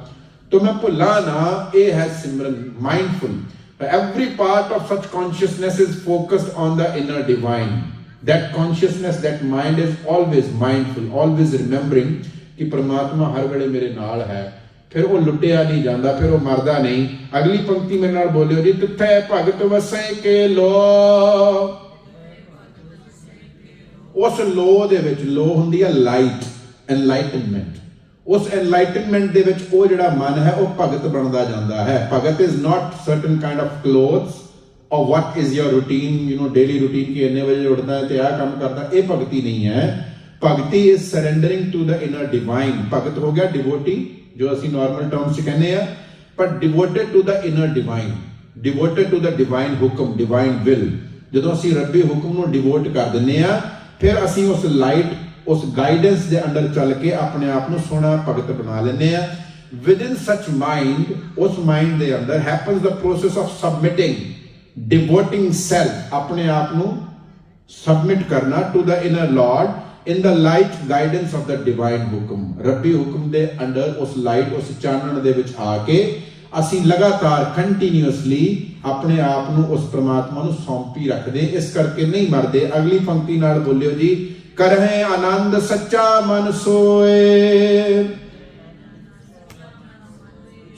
Speaker 1: ਤੋ ਮੈਂ ਭੁੱਲਾਂ ਨਾ ਇਹ ਹੈ ਸਿਮਰਨ ਮਾਈਂਡਫੁਲ every part of such consciousness is focused on the inner divine that consciousness that mind is always mindful always remembering ਕਿ ਪ੍ਰਮਾਤਮਾ ਹਰ ਵੇਲੇ ਮੇਰੇ ਨਾਲ ਹੈ ਫਿਰ ਉਹ ਲੁੱਟਿਆ ਨਹੀਂ ਜਾਂਦਾ ਫਿਰ ਉਹ ਮਰਦਾ ਨਹੀਂ ਅਗਲੀ ਪੰਕਤੀ ਮੇਰੇ ਨਾਲ ਬੋਲਿਓ ਜੀ ਤਿੱਥੈ ਭਗਤ ਵਸੈ ਕੇ ਲੋ ਉਸ ਲੋ ਦੇ ਵਿੱਚ ਲੋ ਹੁੰਦੀ ਹੈ ਲਾਈਟ ਐਨਲਾਈਟਨਮੈਂਟ ਉਸ ਐਨਲਾਈਟਨਮੈਂਟ ਦੇ ਵਿੱਚ ਉਹ ਜਿਹੜਾ ਮਨ ਹੈ, ਉਹ ਭਗਤ ਬਣਦਾ ਜਾਂਦਾ ਹੈ। Bhagat is not certain kind of clothes or what is your routine, you know, daily routine ਕਿ ਇੰਨੇ ਵਜੇ ਉੱਠਦਾ ਹੈ ਤੇ ਆਹ ਕੰਮ ਕਰਦਾ ਇਹ ਭਗਤੀ ਨਹੀਂ ਹੈ। ਭਗਤੀ is surrendering to the inner divine ਭਗਤ ਹੋ ਗਿਆ ਡਿਵੋਟੀ ਜੋ ਅਸੀਂ ਨਾਰਮਲ ਟਰਮਸ 'ਚ ਕਹਿੰਦੇ ਆ। ਪਰ devoted to the inner divine devoted to the divine ਹੁਕਮ ਡਿਵਾਈਨ ਵਿਲ ਜਦੋਂ ਅਸੀਂ ਰੱਬੀ ਹੁਕਮ ਨੂੰ ਡਿਵੋਟ ਕਰ ਦਿੰਨੇ ਆ, ਫਿਰ ਅਸੀਂ ਉਸ ਲਾਈਟ ਉਸ ਗਾਈਡੈਂਸ ਦੇ ਅੰਦਰ ਚੱਲ ਕੇ ਆਪਣੇ ਆਪ ਨੂੰ ਸੋਹਣਾ ਭਗਤ ਬਣਾ ਲੈਂਦੇ ਆ within such mind, ਉਸ ਮਾਈਂਡ ਦੇ ਅੰਦਰ happens the process of submitting, devoting self, ਆਪਣੇ ਆਪ ਨੂੰ submit ਕਰਨਾ to the inner lord in the light guidance of the divine ਹੁਕਮ। ਰੱਬੀ ਹੁਕਮ ਦੇ ਅੰਦਰ ਉਸ ਲਾਈਟ ਉਸ ਚਾਨਣ ਦੇ ਵਿੱਚ ਆ ਕੇ ਅਸੀਂ ਲਗਾਤਾਰ ਕੰਟੀਨਿਊਸਲੀ ਆਪਣੇ ਆਪ ਨੂੰ ਉਸ ਪ੍ਰਮਾਤਮਾ ਨੂੰ ਸੌਂਪੀ ਰੱਖਦੇ। ਇਸ ਕਰਕੇ ਨਹੀਂ ਮਰਦੇ। ਅਗਲੀ ਪੰਕਤੀ ਨਾਲ ਬੋਲਿਓ ਜੀ ਕਰਹਿ ਆਨੰਦ ਸੱਚਾ ਮਨ ਸੋਏ।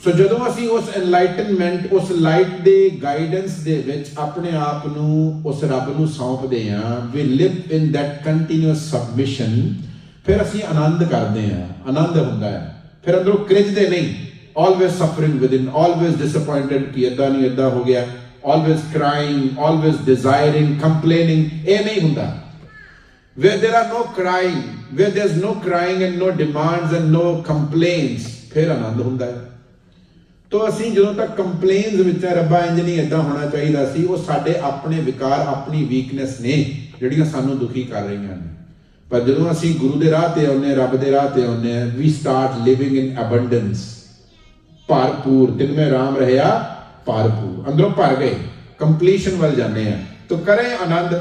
Speaker 1: ਸੋ ਜਦੋਂ ਅਸੀਂ ਉਸ ਐਨਲਾਈਟਨਮੈਂਟ ਉਸ ਲਾਈਟ ਦੇ ਗਾਈਡੈਂਸ ਦੇ ਵਿੱਚ ਆਪਣੇ ਆਪ ਨੂੰ, ਉਸ ਰੱਬ ਨੂੰ ਸੌਂਪਦੇ ਹਾਂ we live in that continuous submission ਫਿਰ ਅਸੀਂ ਆਨੰਦ ਕਰਦੇ ਹਾਂ, ਆਨੰਦ ਹੁੰਦਾ ਹੈ। ਫਿਰ ਅੰਦਰੋਂ ਕ੍ਰਿਜਦੇ ਨਹੀਂ, always suffering within, always disappointed ਕਿ ਇਦਾਂ ਨਹੀਂ ਇਦਾਂ ਹੋ ਗਿਆ, always crying, always desiring, complaining, ਇਹ ਨਹੀਂ ਹੁੰਦਾ। Where there are no crying, where there's no crying and no demands and no complaints, ਫਿਰ ਆਨੰਦ ਹੁੰਦਾ ਹੈ। ਤੋ ਅਸੀਂ ਜਦੋਂ ਤੱਕ ਕੰਪਲੇਨਸ ਵਿੱਚ ਰੱਬਾ ਇੰਜ ਨਹੀਂ ਇਦਾਂ ਹੋਣਾ ਚਾਹੀਦਾ ਸੀ, ਉਹ ਸਾਡੇ ਆਪਣੇ ਵਿਕਾਰ, ਆਪਣੀ ਵੀਕਨੈਸ ਨੇ, ਜਿਹੜੀਆਂ ਸਾਨੂੰ ਦੁਖੀ ਕਰ ਰਹੀਆਂ ਨੇ। ਪਰ ਜਦੋਂ ਅਸੀਂ ਗੁਰੂ ਦੇ ਰਾਹ ਤੇ ਆਉਂਦੇ ਰੱਬ ਦੇ ਰਾਹ ਤੇ ਆਉਂਦੇ ਹਾਂ ਵੀ ਸਟਾਰਟ ਲਿਵਿੰਗ ਇਨ ਅਬੰਡੈਂਸ ਭਰਪੂਰ, ਦਿਨ ਮੇ ਰਾਮ ਰਹਿਆ, ਭਰਪੂਰ। ਅੰਦਰੋਂ ਭਰ ਗਏ ਕੰਪਲੀਸ਼ਨ ਵੱਲ ਜਾਂਦੇ ਆ ਤੋ ਕਰੇ ਆਨੰਦ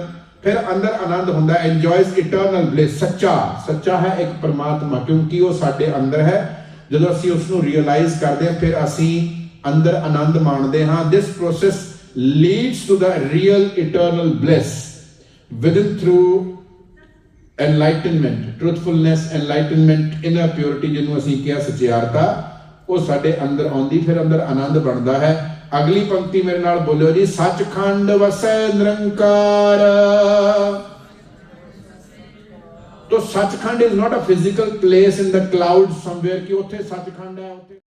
Speaker 1: ਫਿਰ ਅੰਦਰ ਆਨੰਦ ਹੁੰਦਾ ਐਂਜੋਇਸ ਇਟਰਨਲ ਬਲਿਸ ਸੱਚਾ ਸੱਚਾ ਹੈ ਇੱਕ ਪਰਮਾਤਮਾ, ਕਿਉਂਕਿ ਉਹ ਸਾਡੇ ਅੰਦਰ ਹੈ। ਜਦੋਂ ਅਸੀਂ ਉਸ ਨੂੰ ਰੀਅਲਾਈਜ਼ ਕਰਦੇ ਹਾਂ, ਫਿਰ ਅਸੀਂ ਅੰਦਰ ਆਨੰਦ ਮਾਣਦੇ ਹਾਂ। This process leads to the real eternal bliss within through enlightenment, truthfulness, enlightenment, inner purity ਜਿਹਨੂੰ ਅਸੀਂ ਕਿਹਾ ਸਚਿਆਰਤਾ, ਉਹ ਸਾਡੇ ਅੰਦਰ ਆਉਂਦੀ, ਫਿਰ ਅੰਦਰ ਆਨੰਦ ਬਣਦਾ ਹੈ। ਅਗਲੀ ਪੰਕਤੀ ਮੇਰੇ ਨਾਲ ਬੋਲਿਓ ਜੀ, ਸੱਚਖੰਡ ਵਸੈ ਨਿਰੰਕਾਰ। ਤੋ Sachkhand is not a physical place in the cloud somewhere ਕਿ ਉੱਥੇ ਸੱਚਖੰਡ ਹੈ, ਉੱਥੇ